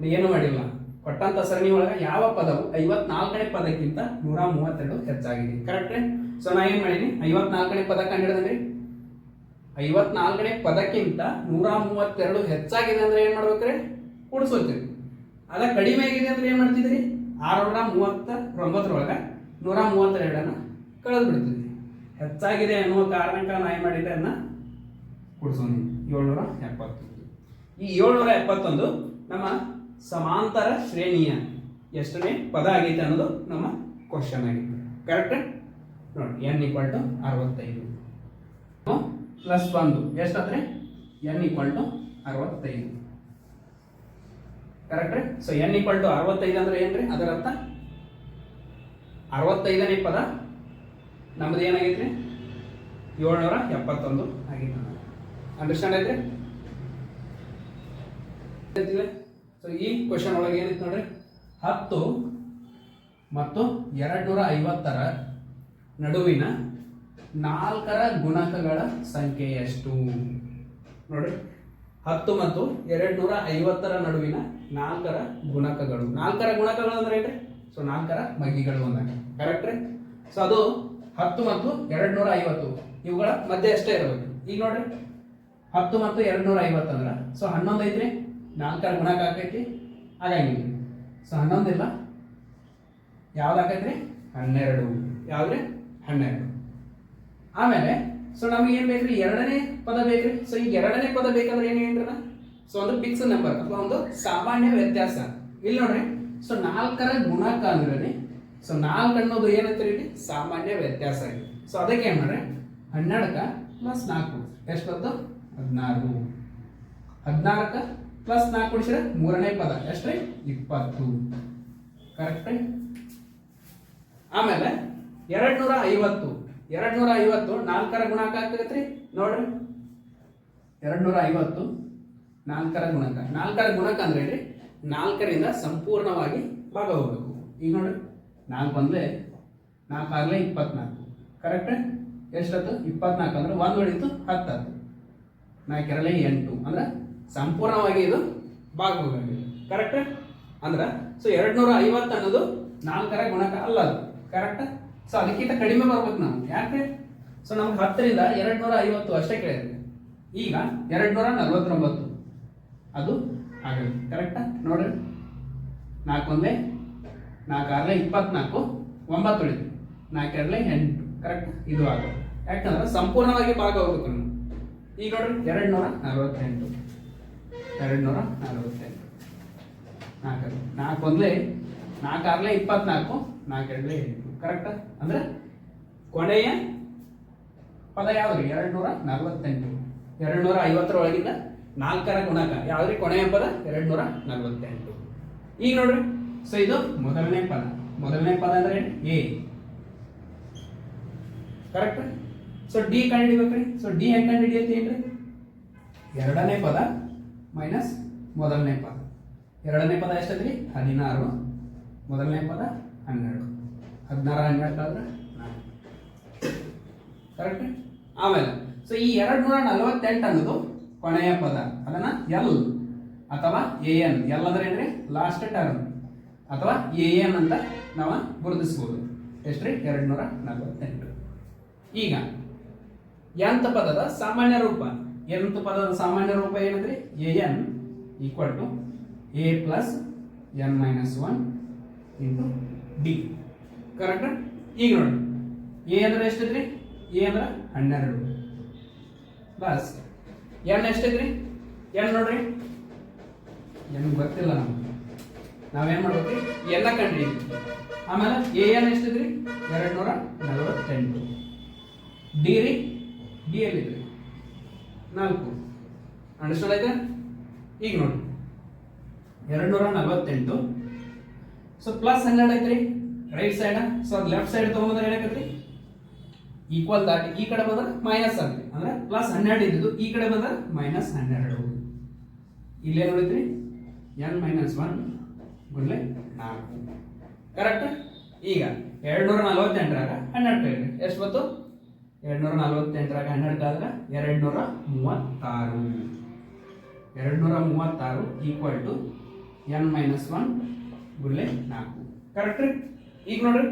ನೀ ಏನು ಮಾಡಿಲ್ಲ? ಕೊಟ್ಟಂತ ಸರಣಿ ಒಳಗೆ ಯಾವ ಪದವು ಐವತ್ನಾಲ್ಕನೇ ಪದಕ್ಕಿಂತ ನೂರ ಮೂವತ್ತೆರಡು ಹೆಚ್ಚಾಗಿದೆ. ಕರೆಕ್ಟ್ ಸೊ ನಾ ಏನು ಮಾಡೀನಿ? ಐವತ್ನಾಲ್ಕನೇ ಪದ ಕಂಡಿಡ್ದನ್ರಿ ಐವತ್ನಾಲ್ಕನೇ ಪದಕ್ಕಿಂತ ನೂರ ಮೂವತ್ತೆರಡು ಹೆಚ್ಚಾಗಿದೆ ಅಂದ್ರೆ ಏನ್ ಮಾಡ್ಬೇಕ್ರಿ? ಕೂಡಿಸೋತೀವಿ ಅದ ಕಡಿಮೆ ಆಗಿದೆ ಅಂದ್ರೆ ಏನ್ ಮಾಡ್ತಿದ್ರಿ ಆರುನೂರ ಮೂವತ್ತ ಒಂಬತ್ತರೊಳಗ ನೂರ ಮೂವತ್ತೆರಡನ್ನ ಕಳೆದು ಬಿಡ್ತಿದ್ವಿ ಹೆಚ್ಚಾಗಿದೆ ಅನ್ನುವ ಕಾರಣಕ್ಕ ನಾ ಏನ್ ಮಾಡಿದ್ದೆ ಅದನ್ನ ಕೂಡಿಸೋಣ ಏಳ್ನೂರ ಎಪ್ಪತ್ತು ಈ ಏಳ್ನೂರ ಎಪ್ಪತ್ತೊಂದು ನಮ್ಮ ಸಮಾಂತರ ಶ್ರೇಣಿಯ ಎಷ್ಟನೇ ಪದ ಆಗೈತೆ ಅನ್ನೋದು ನಮ್ಮ ಕ್ವಶನ್ ಆಗಿತ್ತು. ಕರೆಕ್ಟ್ ನೋಡಿ ಎನ್ ಈಕ್ವಲ್ ಟು ಅರವತ್ತೈದು. ಪ್ಲಸ್ ಒಂದು ಎಷ್ಟಾದ್ರೆ ಎನ್ ಈಕ್ವಲ್ ಟು ಅರವತ್ತೈದು. Correct so N equal to ಅರವತ್ತೈದು ಅಂದ್ರೆ ಏನ್ರಿ? ಅದರ ಅರ್ಥ? ಅರವತ್ತೈದನೇ ಪದ ನಮ್ದು ಏನಾಗೈತ್ರಿ? ಏಳ್ನೂರ ಎಪ್ಪತ್ತೊಂದು ಆಗಿತ್ತು. ಅಂಡರ್ಸ್ಟ್ಯಾಂಡ್ ಐತ್ರಿ ಸೊ ಈ ಕ್ವಶನ್ ಒಳಗೆ ಏನಿತ್ತು ನೋಡ್ರಿ? ಹತ್ತು ಮತ್ತು ಎರಡು ನೂರ ಐವತ್ತರ ನಡುವಿನ ನಾಲ್ಕರ ಗುಣಕಗಳ ಸಂಖ್ಯೆ ಎಷ್ಟು? ನೋಡ್ರಿ. ಹತ್ತು ಮತ್ತು ಎರಡು ನೂರ ಐವತ್ತರ ನಡುವಿನ ನಾಲ್ಕರ ಗುಣಕಗಳು. ನಾಲ್ಕರ ಗುಣಕಗಳು ಅಂದ್ರೆ ಏನ್ರಿ? ಸೊ ನಾಲ್ಕರ ಮಗ್ಗಿಗಳು ಅಂದಾಗ ಕರೆಕ್ಟ್ ರೀ? ಸೊ ಅದು ಹತ್ತು ಮತ್ತು ಎರಡು ನೂರ ಐವತ್ತು. ಇವುಗಳ ಮಧ್ಯೆ ಅಷ್ಟೇ ಇರಬೇಕು. ಈಗ ನೋಡ್ರಿ. ಹತ್ತು ಮತ್ತು ಎರಡು ನೂರ ಐವತ್ತು ಅಂದ್ರೆ. ಸೊ ಹನ್ನೊಂದು ಐತ್ರಿ? ನಾಲ್ಕರ ಗುಣಕ ಆಕೈತಿ? ಹಾಗಾಗಿ ಸೊ ಹನ್ನೊಂದಿಲ್ಲ ಯಾವ್ದು ಆಕೈತ್ರಿ? ಹನ್ನೆರಡು. ಯಾವ್ದ್ರಿ? ಹನ್ನೆರಡು. ಆಮೇಲೆ ಸೊ ನಮ್ಗೆ ಏನು ಬೇಕ್ರಿ? ಎರಡನೇ ಪದ ಬೇಕ್ರಿ? ಸೊ ಈಗ ಎರಡನೇ ಪದ ಬೇಕಂದ್ರೆ ಏನು ಹೇಳ್ರಿ ಸೊ ಒಂದು ಫಿಕ್ಸ್ ನಂಬರ್ ಅಥವಾ ಒಂದು ಸಾಮಾನ್ಯ ವ್ಯತ್ಯಾಸ. ಇಲ್ಲಿ ನೋಡ್ರಿ. ಸೊ ನಾಲ್ಕರ ಗುಣಕ ಅಂದ್ರೆ ಸೊ ನಾಲ್ಕು ಅನ್ನೋದು ಏನಂತ ಹೇಳಿ ಸಾಮಾನ್ಯ ವ್ಯತ್ಯಾಸ ಇದೆ ಸೊ ಅದಕ್ಕೆ ಏನು ಮಾಡ್ರಿ? ಹನ್ನೆರಡಕ್ಕ ಪ್ಲಸ್ ನಾಲ್ಕು. ಎಷ್ಟು ಹದಿನಾರು. ಹದಿನಾರಕ್ಕ? ಪ್ಲಸ್ ನಾಲ್ಕು ಕೊಡಿಸಿದ್ರೆ ಮೂರನೇ ಪದ. ಎಷ್ಟ್ರಿ ಇಪ್ಪತ್ತು. ಕರೆಕ್ಟ್ ಆಮೇಲೆ ಎರಡ್ ನೂರ ಐವತ್ತು ಎರಡ್ ನೂರ ಐವತ್ತು ನಾಲ್ಕರ ಗುಣಕ ಆಗ್ತಿರತ್ರಿ ನೋಡ್ರಿ. ಎರಡ್ ನೂರ ಐವತ್ತು ನಾಲ್ಕರ ಗುಣಕ. ನಾಲ್ಕರ ಗುಣಕ ಅಂದ್ರೆ ಹೇಳಿ ನಾಲ್ಕರಿಂದ ಸಂಪೂರ್ಣವಾಗಿ ಭಾಗ ಹೋಗ್ಬೇಕು ಈಗ ನೋಡ್ರಿ. ನಾಲ್ಕು ಬಂದ್ರೆ ನಾಲ್ಕು ಆಗ್ಲೇ ಇಪ್ಪತ್ನಾಲ್ಕು. ಕರೆಕ್ಟ್ ಎಷ್ಟತ್ತು ಇಪ್ಪತ್ನಾಲ್ಕು ಅಂದ್ರೆ ಒಂದು ಹೊಡಿತು ಹತ್ತು ನಾಲ್ಕೆರಳೆ ಎಂಟು. ಅಂದ್ರೆ ಸಂಪೂರ್ಣವಾಗಿ ಇದು ಭಾಗ ಹೋಗಂಗಿಲ್ಲ ಕರೆಕ್ಟ್ ಅಂದ್ರೆ ಸೊ ಎರಡ್ ನೂರ ಐವತ್ತು ಅನ್ನೋದು ನಾಲ್ಕರ ಗುಣಕ ಅಲ್ಲ ಅದು. ಕರೆಕ್ಟ್ ಸೊ ಅದಕ್ಕಿಂತ ಕಡಿಮೆ ಬರ್ಬೇಕು ನಾವು. ಯಾಕೆ? ಸೊ ನಮ್ಗೆ ಹತ್ತರಿಂದ ಎರಡ್ ನೂರ ಐವತ್ತು ಅಷ್ಟೇ ಕೇಳಿದ್ರೆ ಈಗ ಎರಡ್ ನೂರ ನಲ್ವತ್ತೊಂಬತ್ತು ಅದು ಆಗಲಿ ಕರೆಕ್ಟಾ ನೋಡ್ರಿ. ನಾಲ್ಕು ಒಂದೇ ನಾಲ್ಕು ಆರಲೆ ಇಪ್ಪತ್ನಾಲ್ಕು ಒಂಬತ್ತು ಉಳಿದು ನಾಲ್ಕು ಎರಡಲೆ ಎಂಟು. ಕರೆಕ್ಟ್ ಇದು ಆಗೋದು. ಯಾಕಂದ್ರೆ ಸಂಪೂರ್ಣವಾಗಿ ಭಾಗ ಹೋಗ್ಬೇಕು ನಾವು ಈಗ ನೋಡ್ರಿ ಎರಡು ನೂರ ನಲವತ್ತೆಂಟು ಎರಡು ನೂರ ನಲವತ್ತೆಂಟು ನಾಲ್ಕು ನಾಲ್ಕು ಒಂದ್ಲೆ ನಾಲ್ಕು ಆರ್ಲೆ ಇಪ್ಪತ್ನಾಲ್ಕು. ನಾಲ್ಕು ಎರಡಲೆ ಕರೆಕ್ಟ್? ಅಂದ್ರೆ ಕೊನೆಯ ಪದ ಯಾವ್ದು ಎರಡು ನೂರ ನಲವತ್ತೆಂಟು ಎರಡು ನೂರ ಐವತ್ತರ ಒಳಗಿಂದ ನಾಲ್ಕರ ಗುಣಕ. ಯಾವ್ದ್ರಿ? ಕೊನೆಯ ಪದ? ಎರಡು ನೂರ ನಲವತ್ತೆಂಟು ಈಗ ನೋಡ್ರಿ. ಸೊ ಇದು ಮೊದಲನೇ ಪದ. ಮೊದಲನೇ ಪದ ಅಂದ್ರೆ ಎ. ಕರೆಕ್ಟ್? ಸೊ ಡಿ ಕಂಡು ಹಿಡಿಬೇಕ್ರಿ ಸೊ ಡಿ ಹೆಂಗ್ ಕಂಡುಹಿಡಿಯತ್ತೇನ್ರಿ ಎರಡನೇ ಪದ ಮೈನಸ್ ಮೊದಲನೇ ಪದ. ಎರಡನೇ ಪದ ಎಷ್ಟೈತ್ರಿ ಹದಿನಾರು. ಮೊದಲನೇ ಪದ ಹನ್ನೆರಡು. ಹದಿನಾರು ಹನ್ನೆರಡು ಆದ್ರೆ ಕರೆಕ್ಟ್ ಆಮೇಲೆ ಸೊ ಈ ಎರಡು ನೂರ ನಲವತ್ತೆಂಟು ಅನ್ನೋದು ಕೊನೆಯ ಪದ. ಅದನ್ನ ಎಲ್ ಅಥವಾ ಎ ಎನ್ ಎಲ್ ಅಂದ್ರೆ ಏನ್ರಿ? ಲಾಸ್ಟ್ ಟರ್ಮ್ ಅಥವಾ ಎ ಎನ್ ಅಂತ ನಾವು ಗುರುತಿಸ್ಬೋದು. ಎಷ್ಟ್ರಿ? ಎರಡು ನೂರ ನಲವತ್ತೆಂಟು. ಈಗ ಯಾಂತ ಪದದ ಸಾಮಾನ್ಯ ರೂಪ? ಎಂತ ಪದದ ಸಾಮಾನ್ಯ ರೂಪ ಏನಂದ್ರೆ? A N equal to A plus N minus one into D correct ಈಗ ನೋಡಿ. ಎ ಅಂದ್ರೆ ಎಷ್ಟಿದ್ರಿ? ಎ ಅಂದ್ರೆ ಹನ್ನೆರಡು. ಬಸ್ ಎನ್ ಎಷ್ಟಿದ್ರಿ? ಎನ್ ನೋಡ್ರಿ. ಎನ್ ಗೊತ್ತಿಲ್ಲ ನಮ್ಗೆ. ನಾವೇನ್ ಮಾಡ್ಬೇಕ್ರಿ ಎಲ್ಲ ಕಂಡು ಆಮೇಲೆ ಎ ಎನ್ ಎಷ್ಟಿದ್ರಿ? ಎರಡು ನೂರ ನಲವತ್ತೆಂಟು. ಡಿ ರೀ? ಡಿ ಎಲ್ಲಿದ್ರಿ? ನಾಲ್ಕು. ಅಂಡರ್ಸ್ಟ್ಯಾಂಡ್ ಆಯ್ತಾ? ಈಗ ನೋಡಿ. ಎರಡು ನೂರ ನಲವತ್ತೆಂಟು. ಸೊ ಪ್ಲಸ್ ಹನ್ನೆರಡು ಐತ್ರಿ right side so left side ತೊಗೊಂಡ್ರೆ ಏನಾಗತ್ರಿ? ಈಕ್ವಲ್ ದಾಟಿ ಈ ಕಡೆ ಬಂದ್ರೆ ಮೈನಸ್ ಆಗ್ತದೆ ಅಂದ್ರೆ ಪ್ಲಸ್ ಹನ್ನೆರಡು ಇದ್ದು ಈ ಕಡೆ ಬಂದ್ರೆ ಮೈನಸ್ ಹನ್ನೆರಡು. ಇಲ್ಲೇ ನೋಡಿದ್ರಿ? ಎನ್ ಮೈನಸ್ ಒನ್ ಗುಡ್ಲೆ ನಾಲ್ಕು. ಕರೆಕ್ಟ್ ಈಗ ಎರಡು ನೂರ ನಲವತ್ತೆಂಟರಾಗ ಹನ್ನೆರಡು ಎಷ್ಟು ಬಂತು? ಎರಡು ನೂರ ನಲವತ್ತೆಂಟರಾಗ ಹನ್ನೆರಡು ಕಾದ್ರೆ ಎರಡು ನೂರ ಮೂವತ್ತಾರು ಎರಡು ನೂರ ಮೂವತ್ತಾರು equal to N minus one ಗುಳ್ಳೆ ನಾಲ್ಕು. ಕರೆಕ್ಟ್ ರೀ? ಈಗ ನೋಡ್ರಿ.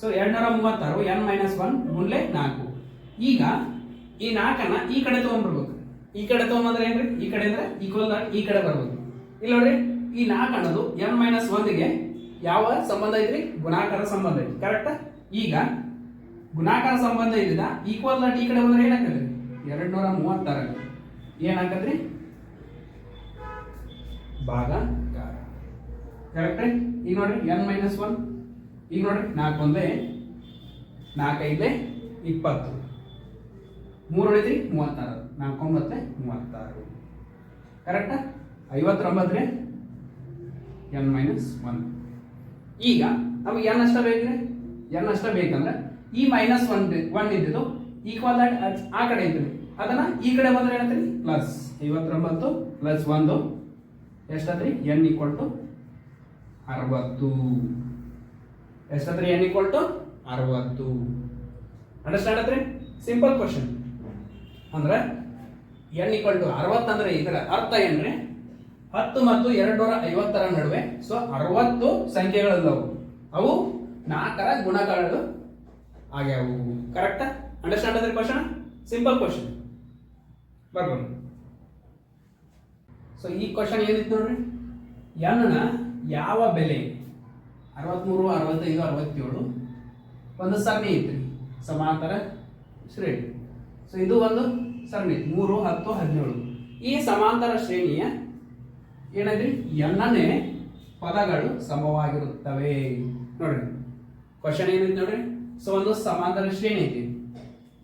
ಸೊ ಎರಡು ನೂರ ಮೂವತ್ತಾರು ಎನ್ ಮೈನಸ್ ಒನ್ ಗುಳ್ಳೆ ನಾಲ್ಕು. ಈಗ ಈ ನಾಲ್ಕನ್ನ ಈ ಕಡೆ ತೊಗೊಂಡ್ಬರ್ಬೇಕು. ಈ ಕಡೆ ತೊಗೊಂಬಂದ್ರೆ ಏನ್ರಿ? ಈ ಕಡೆ ಅಂದ್ರೆ ಈಕ್ವಲ್ ಈ ಕಡೆ ಬರ್ಬೇಕು ಇಲ್ಲ ನೋಡ್ರಿ, ಈ ನಾಲ್ಕು ಅನ್ನೋದು ಎನ್ ಮೈನಸ್ ಒಂದಿಗೆ ಯಾವ ಸಂಬಂಧ ಐತ್ರಿ? ಗುಣಾಕಾರ ಸಂಬಂಧ ಐತಿ ಕರೆಕ್ಟ್ ಈಗ ಗುಣಾಕಾರ ಸಂಬಂಧ ಇದ್ದಿದ ಈಕ್ವಲ್ ದಾಟ್ ಈ ಕಡೆ ಬಂದ್ರೆ ಏನಾಗ್ತದೆ? ಎರಡು ನೂರ ಮೂವತ್ತಾರ ಏನಾಗತ್ರಿ ಭಾಗಾಕಾರ ಕರೆಕ್ಟ್ ಈಗ ನೋಡ್ರಿ ಎನ್ ಮೈನಸ್ ಒನ್ ಈಗ ನೋಡ್ರಿ, ನಾಲ್ಕು ಒಂದೇ ನಾಲ್ಕೈದೆ ಇಪ್ಪತ್ತು. ಮೂರು ಉಳಿದ್ರಿ, ಮೂವತ್ತಾರು. ನಾಲ್ಕು ಒಂಬತ್ತೆ, ಮೂವತ್ತಾರು. ಕರೆಕ್ಟಾ ಐವತ್ತೊಂಬತ್ತರೆ ಎನ್ ಮೈನಸ್ ಒನ್ ಈಗ, ನಮಗೆ ಎನ್ ಅಷ್ಟ ಬೇಕ್ರಿ? ಎನ್ ಅಷ್ಟ ಬೇಕಂದ್ರೆ ಈ ಮೈನಸ್ ಒನ್ ಒನ್ ಇದ್ದಿದ್ದು ಈಕ್ವಲ್ ದಟ್ ಆ ಕಡೆ ಇದ್ದು ಅದನ್ನ ಈ ಕಡೆ ಬಂದ್ರೆ ಏನಂತೀರಿ? ಪ್ಲಸ್ ಐವತ್ತೊಂಬತ್ತು ಪ್ಲಸ್ ಒಂದು, ಎಷ್ಟಾದ್ರಿ? ಎನ್ ಈಕ್ವಲ್ ಟು ಅರವತ್ತು. ಎಷ್ಟಾದ್ರಿ? ಎನ್ ಈಕ್ವಲ್ ಟು ಅರವತ್ತು. ಅಂಡರ್ಸ್ಟ್ಯಾಂಡ್ ಆದ್ರೆ ಸಿಂಪಲ್ ಕ್ವಶನ್ ಅಂದ್ರೆ ಎನ್ ಈಕ್ವಲ್ ಟು ಅರವತ್ತಂದ್ರೆ ಇದರ ಅರ್ಥ ಏನ್ರಿ? ಹತ್ತು ಮತ್ತು ಎರಡು ನೂರ ಐವತ್ತರ ನಡುವೆ ಸೊ ಅರವತ್ತು ಸಂಖ್ಯೆಗಳಲ್ಲವು. ಅವು ನಾಲ್ಕರ ಗುಣಗಳು ಆಗ್ಯಾವು ಕರೆಕ್ಟಾ ಅಂಡರ್ಸ್ಟ್ಯಾಂಡ್ ಅದ್ರಿ ಕ್ವಶನ್ ಸಿಂಪಲ್ ಕ್ವಶನ್ ಬರ್ಬೋದು. ಸೊ ಈ ಕ್ವಶನ್ ಏನಿತ್ತು ನೋಡ್ರಿ? ಎನ್ನ ಯಾವ ಬೆಲೆ? ಅರವತ್ಮೂರು, ಅರವತ್ತೈದು, ಅರವತ್ತೇಳು. ಒಂದು ಸರಣಿ ಐತ್ರಿ ಸಮಾಂತರ ಶ್ರೇಣಿ. ಸೊ ಇದು ಒಂದು ಸರಣಿ ಮೂರು, ಹತ್ತು, ಹದಿನೇಳು. ಈ ಸಮಾಂತರ ಶ್ರೇಣಿಯ ಏನಂದ್ರಿ? ಎನ್ನನೇ ಪದಗಳು ಸಮವಾಗಿರುತ್ತವೆ. ನೋಡ್ರಿ. ಕ್ವಶನ್ ಏನಿದೆ ನೋಡ್ರಿ? ಸೊ ಒಂದು ಸಮಾಂತರ ಶ್ರೇಣಿ ಐತಿ.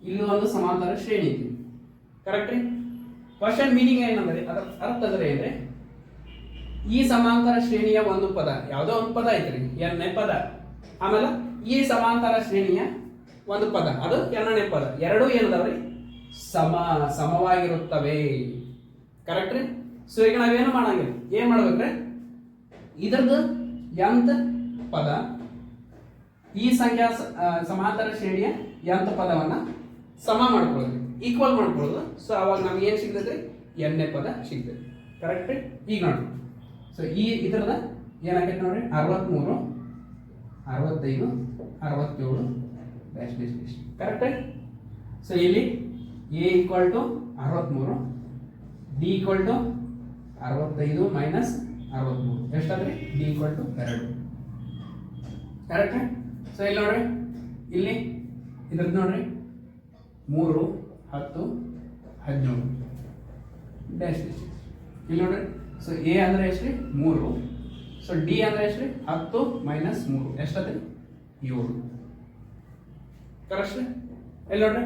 ಇಲ್ಲಿ ಒಂದು ಸಮಾಂತರ ಶ್ರೇಣಿ ಐತಿ. ಕರೆಕ್ಟ್ ರೀ? ಕ್ವಶನ್ ಮೀನಿಂಗ್ ಏನಂದ್ರೆ, ಅದರ ಅರ್ಥ ಅಂದ್ರೆ ಏನ್ರಿ? ಈ ಸಮಾಂತರ ಶ್ರೇಣಿಯ ಒಂದು ಪದ, ಯಾವುದೋ ಒಂದು ಪದ ಐತ್ರಿ, ಎರಡನೇ ಪದ. ಆಮೇಲೆ ಈ ಸಮಾಂತರ ಶ್ರೇಣಿಯ ಒಂದು ಪದ, ಅದು ಎರಡನೇ ಪದ. ಎರಡೂ ಏನದಾವ್ರಿ? ಸಮ, ಸಮವಾಗಿರುತ್ತವೆ. ಕರೆಕ್ಟ್ ರೀ? ಸೊ ಈಗ ನಾವೇನು ಮಾಡಂಗಿಲ್ಲ? ಏನ್ ಮಾಡ್ಬೇಕ್ರಿ? ಇದ್ರದ್ದು ಎಂತ ಪದ? ಈ ಸಂಖ್ಯಾ ಸಮಾಂತರ ಶ್ರೇಣಿಯ ಯಂತ್ರ ಪದವನ್ನ ಸಮ ಮಾಡ್ಕೊಳ್ಳೋದು. ಈಕ್ವಲ್ ಮಾಡ್ಕೊಳ್ಳೋದು. ಸೊ ಅವಾಗ ನಮ್ಗೆ ಏನು ಸಿಗ್ತದೆ? ಎಣ್ಣೆ ಪದ ಸಿಗ್ತೈತಿ ಕರೆಕ್ಟ್ ಈಗ ನೋಡಿ. ಸೊ ಈ ಇದ್ರದ ಏನಾಗೈತೆ ನೋಡ್ರಿ? ಅರವತ್ತ್ಮೂರು ಅರವತ್ತೈದು, ಅರವತ್ತೇಳು dash dash dash correct so ಇಲ್ಲಿ ಎ ಈಕ್ವಲ್ ಟು ಅರವತ್ತ್ಮೂರು ಡಿ ಈಕ್ವಲ್ ಟು ಅರವತ್ತೈದು ಮೈನಸ್ ಅರವತ್ತ್ಮೂರು ಎಷ್ಟಾದ್ರಿ? ಡಿ ಈಕ್ವಲ್ ಟು ಎರಡು. ಕರೆಕ್ಟ್ ಸೊ ಇಲ್ಲಿ ನೋಡ್ರಿ. ಇಲ್ಲಿ, ಇದ್ರದ್ದು ನೋಡ್ರಿ. ಮೂರು, ಹತ್ತು, ಹದಿನೇಳು. ಡ್ಯಾಶ್ ಇಲ್ಲಿ ನೋಡ್ರಿ. ಸೊ ಎ ಅಂದ್ರೆ ಎಷ್ಟ್ರಿ? ಮೂರು. ಸೊ ಡಿ ಅಂದ್ರೆ ಎಷ್ಟ್ರಿ? ಹತ್ತು ಮೈನಸ್ ಮೂರು. ಎಷ್ಟದ ಏಳು. ಕರೆಕ್ಟ್ ಇಲ್ಲಿ ನೋಡ್ರಿ.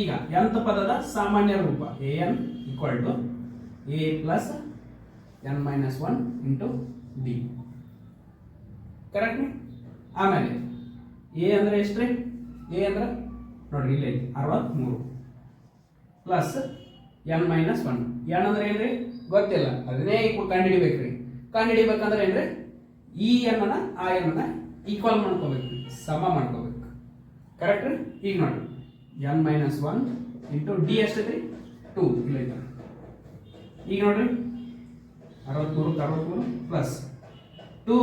ಈಗ ಎಂತ ಪದದ ಸಾಮಾನ್ಯ ರೂಪ? A N equal to A plus N minus one into D correct ಆಮೇಲೆ ಎ ಅಂದ್ರೆ ಎಷ್ಟ್ರಿ ಎ ಅಂದ್ರೆ ನೋಡ್ರಿ ಇಲ್ಲಿ ಅರವತ್ತ್ಮೂರು plus N minus one N ಅಂದ್ರೆ ಏನ್ರಿ? ಗೊತ್ತಿಲ್ಲ. ಅದನ್ನೇ ಕಂಡುಹಿಡಿಬೇಕ್ರಿ ಕಂಡುಹಿಡಿಬೇಕಂದ್ರೆ ಏನ್ರಿ? ಈ ಎನ್ ಅನ್ನ ಆ ಎನ್ ಅನ್ನ ಈಕ್ವಲ್ ಮಾಡ್ಕೋಬೇಕು. ಸಮ ಮಾಡ್ಕೋಬೇಕು. ಕರೆಕ್ಟ್ ರೀ? ಈಗ ನೋಡ್ರಿ. N minus one into D ಎಷ್ಟೈತ್ರಿ? ಟೂ ಇಲ್ಲ ಈಗ ನೋಡ್ರಿ. ಅರವತ್ಮೂರು ಅರವತ್ಮೂರು ಪ್ಲಸ್ ಟೂ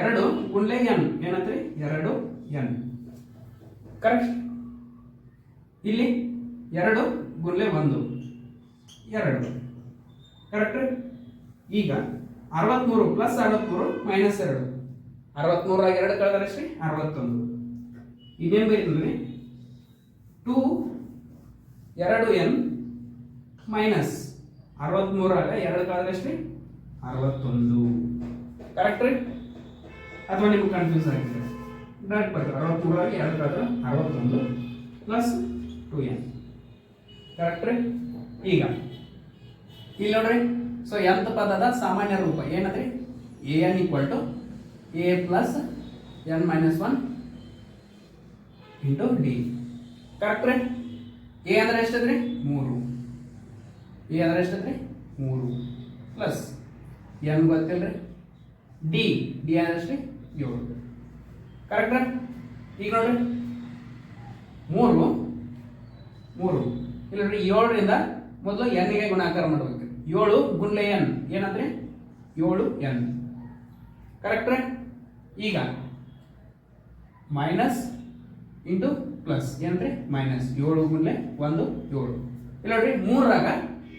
ಎರಡು ಗುಂಡ್ಲೆ ಎನ್ ಏನಂತ್ರಿ? ಎರಡು ಎನ್. ಕರೆಕ್ಟ್ ಇಲ್ಲಿ ಎರಡು ಗುರ್ಲೆ ಒಂದು. ಎರಡು. ಕರೆಕ್ಟ್ ಈಗ ಅರವತ್ಮೂರು ಪ್ಲಸ್ ಅರವತ್ಮೂರು ಮೈನಸ್ ಎರಡು. ಅರವತ್ಮೂರಾಗ ಎರಡು ಕಳೆದ್ರೆ ಶ್ರೀ ಅರವತ್ತೊಂದು. ಇದೇನು ಬರೀತಂದ್ರೆ ಟೂ ಎರಡು ಎನ್ ಮೈನಸ್ ಅರವತ್ಮೂರಾಗ ಎರಡು ಕಳೆದ್ರೆ ಶ್ರೀ ಅರವತ್ತೊಂದು. ಕರೆಕ್ಟ್ ಅಥವಾ ನಿಮ್ಗೆ ಕನ್ಫ್ಯೂಸ್ ಆಗಿದೆ? ಡೈರೆಕ್ಟ್ ಬರ್ತಾರೆ ಅರವತ್ಮೂರಾಗಿ ಎರಡು ಕಳೆದ್ರೆ ಅರವತ್ತೊಂದು ಪ್ಲಸ್ ಟು ಎನ್ ಕರೆಕ್ಟ್ ಈಗ, ಇಲ್ಲಿ ನೋಡ್ರಿ. ಸೊ ಎಂತ ಪದದ ಸಾಮಾನ್ಯ ರೂಪ. ಏನದ್ರಿ A N equal to A plus N minus one into D correct ರೀ ಎ ಅಂದ್ರೆ ಎಷ್ಟದ್ರಿ ಮೂರು. ಎ ಅಂದ್ರೆ ಎಷ್ಟದ್ರಿ ಮೂರು. ಪ್ಲಸ್ ಎನ್ ರೀ ಡಿ ಡಿ ಅಂದ್ರೆ ಎಷ್ಟ್ರಿ? ಏಳು. ಕರೆಕ್ಟ್ ಈಗ ನೋಡ್ರಿ. ಮೂರು. ಮೂರು. ಇಲ್ಲ ನೋಡ್ರಿ ಏಳರಿಂದ ಮೊದಲು ಎನ್ಗೆ ಗುಣಾಕಾರ ಮಾಡಬೇಕು. ಏಳು ಗುಂಡ್ಲೆ ಎನ್ ಏನಂದ್ರೆ ಏಳು ಎನ್ ಕರೆಕ್ಟ್ರೆ ಈಗ. ಮೈನಸ್ ಇಂಟು ಪ್ಲಸ್ ಏನಂದ್ರೆ ಮೈನಸ್ ಏಳು ಗುಂಡ್ಲೆ ಒಂದು, ಏಳು. ಇಲ್ಲ ನೋಡ್ರಿ ಮೂರರಾಗ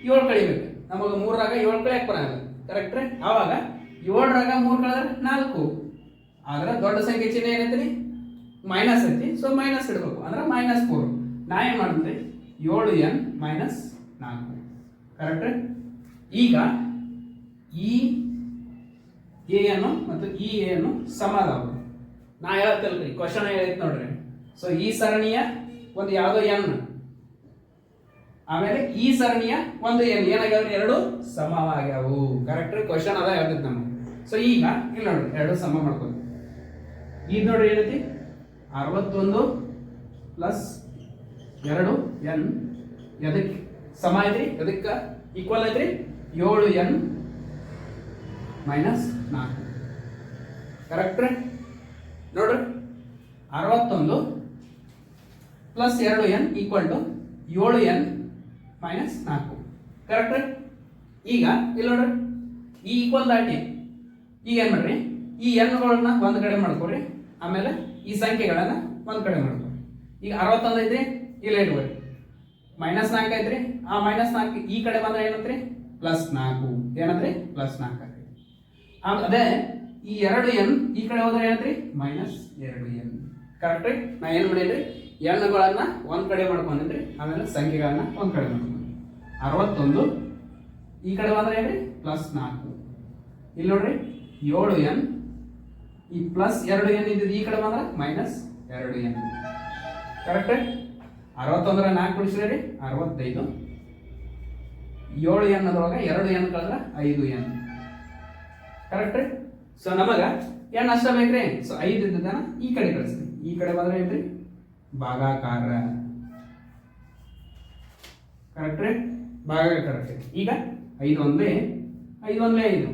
ಏಳು ಕಳಿಬೇಕು. ನಮಗೆ ಮೂರರಾಗ ಏಳು ಕಳಿಯಕ್ಕೆ ಬರಲ್ಲ ಕರೆಕ್ಟ್ರೆ ಆವಾಗ ಏಳರಾಗ ಮೂರು ಕಳೆದ್ರೆ ನಾಲ್ಕು. ಆದ್ರೆ ದೊಡ್ಡ ಸಂಖ್ಯೆ ಚಿಹ್ನೆ ಏನೈತ್ರಿ? ಮೈನಸ್ ಐತಿ. ಸೊ ಮೈನಸ್ ಇಡಬೇಕು. ಅಂದ್ರೆ ಮೈನಸ್ ಫೋರ್ ನಾ ಏನು ಮಾಡುತ್ತೆ ಏಳು ಎನ್ ಮೈನಸ್ ನಾಲ್ಕು. ಕರೆಕ್ಟ್ ಈಗ ಈ ಎ ಅನ್ನು ಮತ್ತು ಇ ಎ ಅನ್ನು ಸಮ ನಾ ಹೇಳ್ತಲ್ರಿ ಕ್ವಶನ್ ಹೇಳೈತೆ ನೋಡ್ರಿ. ಸೊ ಈ ಸರಣಿಯ ಒಂದು ಯಾವುದೋ ಎನ್. ಆಮೇಲೆ ಈ ಸರಣಿಯ ಒಂದು ಎನ್. ಏನಾಗ್ಯಾವ್ರಿ? ಎರಡು ಸಮವಾಗ್ಯಾವು. ಕರೆಕ್ಟ್ ಕ್ವಶನ್ ಅದ ಹೇಳ್ತೈತೆ ನಮ್ಗೆ. ಸೊ ಈಗ, ಇಲ್ಲಿ ನೋಡ್ರಿ, ಎರಡು ಸಮ ಮಾಡ್ಕೊಂಡು ಇದು ನೋಡ್ರಿ ಏನೈತಿ ಅರವತ್ತೊಂದು ಪ್ಲಸ್ ಎರಡು ಎನ್. ಎದಕ್ಕೆ ಸಮ ಐತ್ರಿ? ಎದಕ್ಕೆ ಈಕ್ವಲ್ ಐತ್ರಿ? ಏಳು ಎನ್ ಮೈನಸ್ ನಾಲ್ಕು. ಕರೆಕ್ಟ್ ನೋಡ್ರಿ. ಅರವತ್ತೊಂದು ಪ್ಲಸ್ ಎರಡು ಎನ್ ಈಕ್ವಲ್ ಟು ಏಳು ಎನ್ ಮೈನಸ್ ನಾಲ್ಕು. ಕರೆಕ್ಟ್ ಈಗ ಇಲ್ಲಿ ನೋಡ್ರಿ. ಈಕ್ವಲ್ ದಾಟಿ ಈಗ ಏನು ಮಾಡ್ರಿ? ಈ ಎನ್ಗಳನ್ನ ಒಂದು ಕಡೆ ಮಾಡ್ಕೊಡ್ರಿ ಆಮೇಲೆ ಈ ಸಂಖ್ಯೆಗಳನ್ನ ಒಂದು ಕಡೆ ಮಾಡ್ಬೋದು ಈಗ ಅರವತ್ತೊಂದು ಐತ್ರಿ, ಇಲ್ಲ ಇಟ್ಕೊಳ್ಳಿ ಮೈನಸ್ ನಾಲ್ಕು ಐತ್ರಿ, ಆ ಮೈನಸ್ ನಾಲ್ಕು ಈ ಕಡೆ ಬಂದ್ರೆ ಏನಂತ್ರಿ? ಪ್ಲಸ್ ನಾಲ್ಕು. ಏನಂದ್ರೆ ಪ್ಲಸ್ ನಾಲ್ಕು ಆಮ್- ಅದೇ ಈ ಎರಡು ಎನ್, ಈ ಕಡೆ ಹೋದ್ರೆ ಏನಂತ್ರಿ? ಮೈನಸ್ ಎರಡು ಎನ್. ಕರೆಕ್ಟ್ ನಾ ಏನು ಮಾಡಿದ್ರಿ ಎಣ್ಣುಗಳನ್ನ ಒಂದ್ ಕಡೆ ಮಾಡ್ಕೊಂಡಿದ್ರಿ ಆಮೇಲೆ ಸಂಖ್ಯೆಗಳನ್ನ ಒಂದ್ ಕಡೆ ಮಾಡ್ಕೊಂಡ್ರಿ. ಅರವತ್ತೊಂದು, ಈ ಕಡೆ ಬಂದ್ರೆ ಏನ್ರಿ ಪ್ಲಸ್ ನಾಲ್ಕು. ಇಲ್ಲಿ ನೋಡ್ರಿ, ಏಳು ಎನ್ ಈ ಪ್ಲಸ್ ಎರಡು ಎನ್ ಇದ್ದಿದ್ದು ಈ ಕಡೆ ಬಂದ್ರೆ ಮೈನಸ್ ಎರಡು ಎನ್. ಕರೆಕ್ಟ್ ಅರವತ್ತೊಂದರ ನಾಲ್ಕು ಉಳಿಸ್ರಿ, ಅರವತ್ತೈದು. ಏಳು ಎನ್ ಅದ್ರೊಳಗೆ ಎರಡು ಎನ್ ಕಳೆದ್ರೆ ಐದು ಎನ್. ಕರೆಕ್ಟ್ ಸೊ ನಮಗ ಎನ್ ಅಷ್ಟ ಬೇಕ್ರಿ? ಸೊ ಐದು ಇದ್ದದನ್ನ ಈ ಕಡೆ ಕಳಿಸ್ರಿ. ಈ ಕಡೆ ಬಂದ್ರೆ ಏನ್ರಿ? ಭಾಗಾಕಾರ. ಕರೆಕ್ಟ್ ಭಾಗಾಕಾರ. ಕರೆಕ್ಟ್ ಈಗ ಐದು ಒಂದೇ ಐದು ಒಂದೇ ಐದು.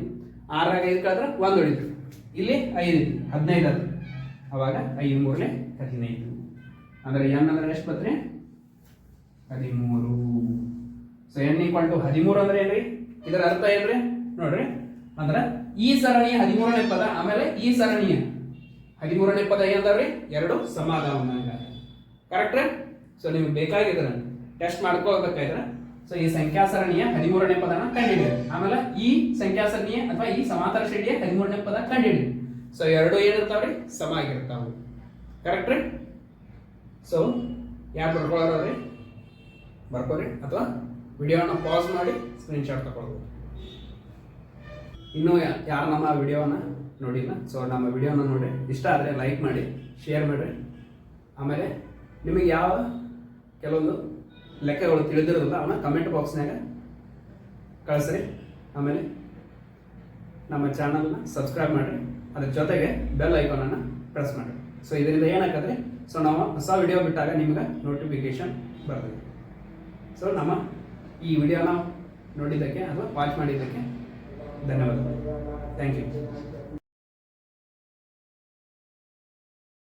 ಆರಾಗ ಐದು ಕಳೆದ್ರೆ ಒಂದು ಉಳಿತು. ಇಲ್ಲಿ ಐದು ಹದಿನೈದು ಅದು ಅವಾಗ ಐದು ಮೂರಲೆ ಹದಿನೈದು. ಅಂದ್ರೆ ಎನ್ ಅಂದರೆ ಎಷ್ಟು ಬತ್ರಿ ಹದಿಮೂರು. ಸೊ ಎನ್ ಈಕ್ವಲ್ ಟು ಹದಿಮೂರು ಅಂದ್ರೆ ಏನ್ರಿ? ಇದರ ಅರ್ಥ ಏನ್ರಿ? ನೋಡ್ರಿ. ಅಂದ್ರೆ ಈ ಸರಣಿಯ ಹದಿಮೂರನೇ ಪದ, ಆಮೇಲೆ ಈ ಸರಣಿಯ ಹದಿಮೂರನೇ ಪದ ಏನಂದ್ರಿ ಎರಡು ಸಮಾಧಾನ ಕರೆಕ್ಟ್ ಸೊ ನಿಮ್ಗೆ ಬೇಕಾಗಿದ್ರೆ ಟೆಸ್ಟ್ ಮಾಡ್ಕೋಬೇಕಾದ್ರೆ ಸೊ ಈ ಸಂಖ್ಯಾ ಸರಣಿಯ ಹದಿಮೂರನೇ ಪದನ ಕಂಡಿಡಿ ಆಮೇಲೆ ಈ ಸಂಖ್ಯಾ ಸರಣಿಯ ಅಥವಾ ಈ ಸಮಾಂತರ ಶ್ರೇಣಿಯ ಹದಿಮೂರನೇ ಪದ ಕಂಡಿಡಿ ಸೊ ಎರಡು ಏನಿರ್ತಾವ್ರಿ? ಸಮ ಆಗಿರ್ತಾವ. ಕರೆಕ್ಟ್ ರೀ? ಸೊ ಯಾರು ಬರ್ಕೊಳ್ಳೋರಿ ಬರ್ಕೋರಿ. ಅಥವಾ ವಿಡಿಯೋನ ಪಾಸ್ ಮಾಡಿ ಸ್ಕ್ರೀನ್ಶಾಟ್ ತಗೊಳ್ಬೋದು. ಇನ್ನೂ ಯಾರು ನಮ್ಮ ವಿಡಿಯೋನ ನೋಡಿಲ್ಲ? ಸೊ ನಮ್ಮ ವಿಡಿಯೋನ ನೋಡಿ. ಇಷ್ಟ ಆದರೆ ಲೈಕ್ ಮಾಡಿ ಶೇರ್ ಮಾಡಿರಿ. ಆಮೇಲೆ ನಿಮಗೆ ಯಾವ ಕೆಲವೊಂದು ಲೆಕ್ಕಗಳು ತಿಳಿದಿರೋದಿಲ್ಲ ಅವನ ಕಮೆಂಟ್ ಬಾಕ್ಸ್ನಾಗ ಕಳಿಸ್ರಿ. ಆಮೇಲೆ ನಮ್ಮ ಚಾನಲ್ನ ಸಬ್ಸ್ಕ್ರೈಬ್ ಮಾಡಿರಿ. ಅದ್ರ ಜೊತೆಗೆ ಬೆಲ್ ಐಕಾನನ್ನು ಪ್ರೆಸ್ ಮಾಡಿರಿ. ಸೊ ಇದರಿಂದ ಏನಾಗತ್ತೆ ಸೊ ನಾವು ಹೊಸ ವಿಡಿಯೋ ಬಿಟ್ಟಾಗ ನಿಮ್ಗೆ ನೋಟಿಫಿಕೇಶನ್ ಬರ್ತದೆ. ಸೊ ನಮ್ಮ ಈ ವಿಡಿಯೋನ ನೋಡಿದ್ದಕ್ಕೆ ಅಥವಾ ವಾಚ್ ಮಾಡಿದ್ದಕ್ಕೆ ಧನ್ಯವಾದಗಳು. Thank you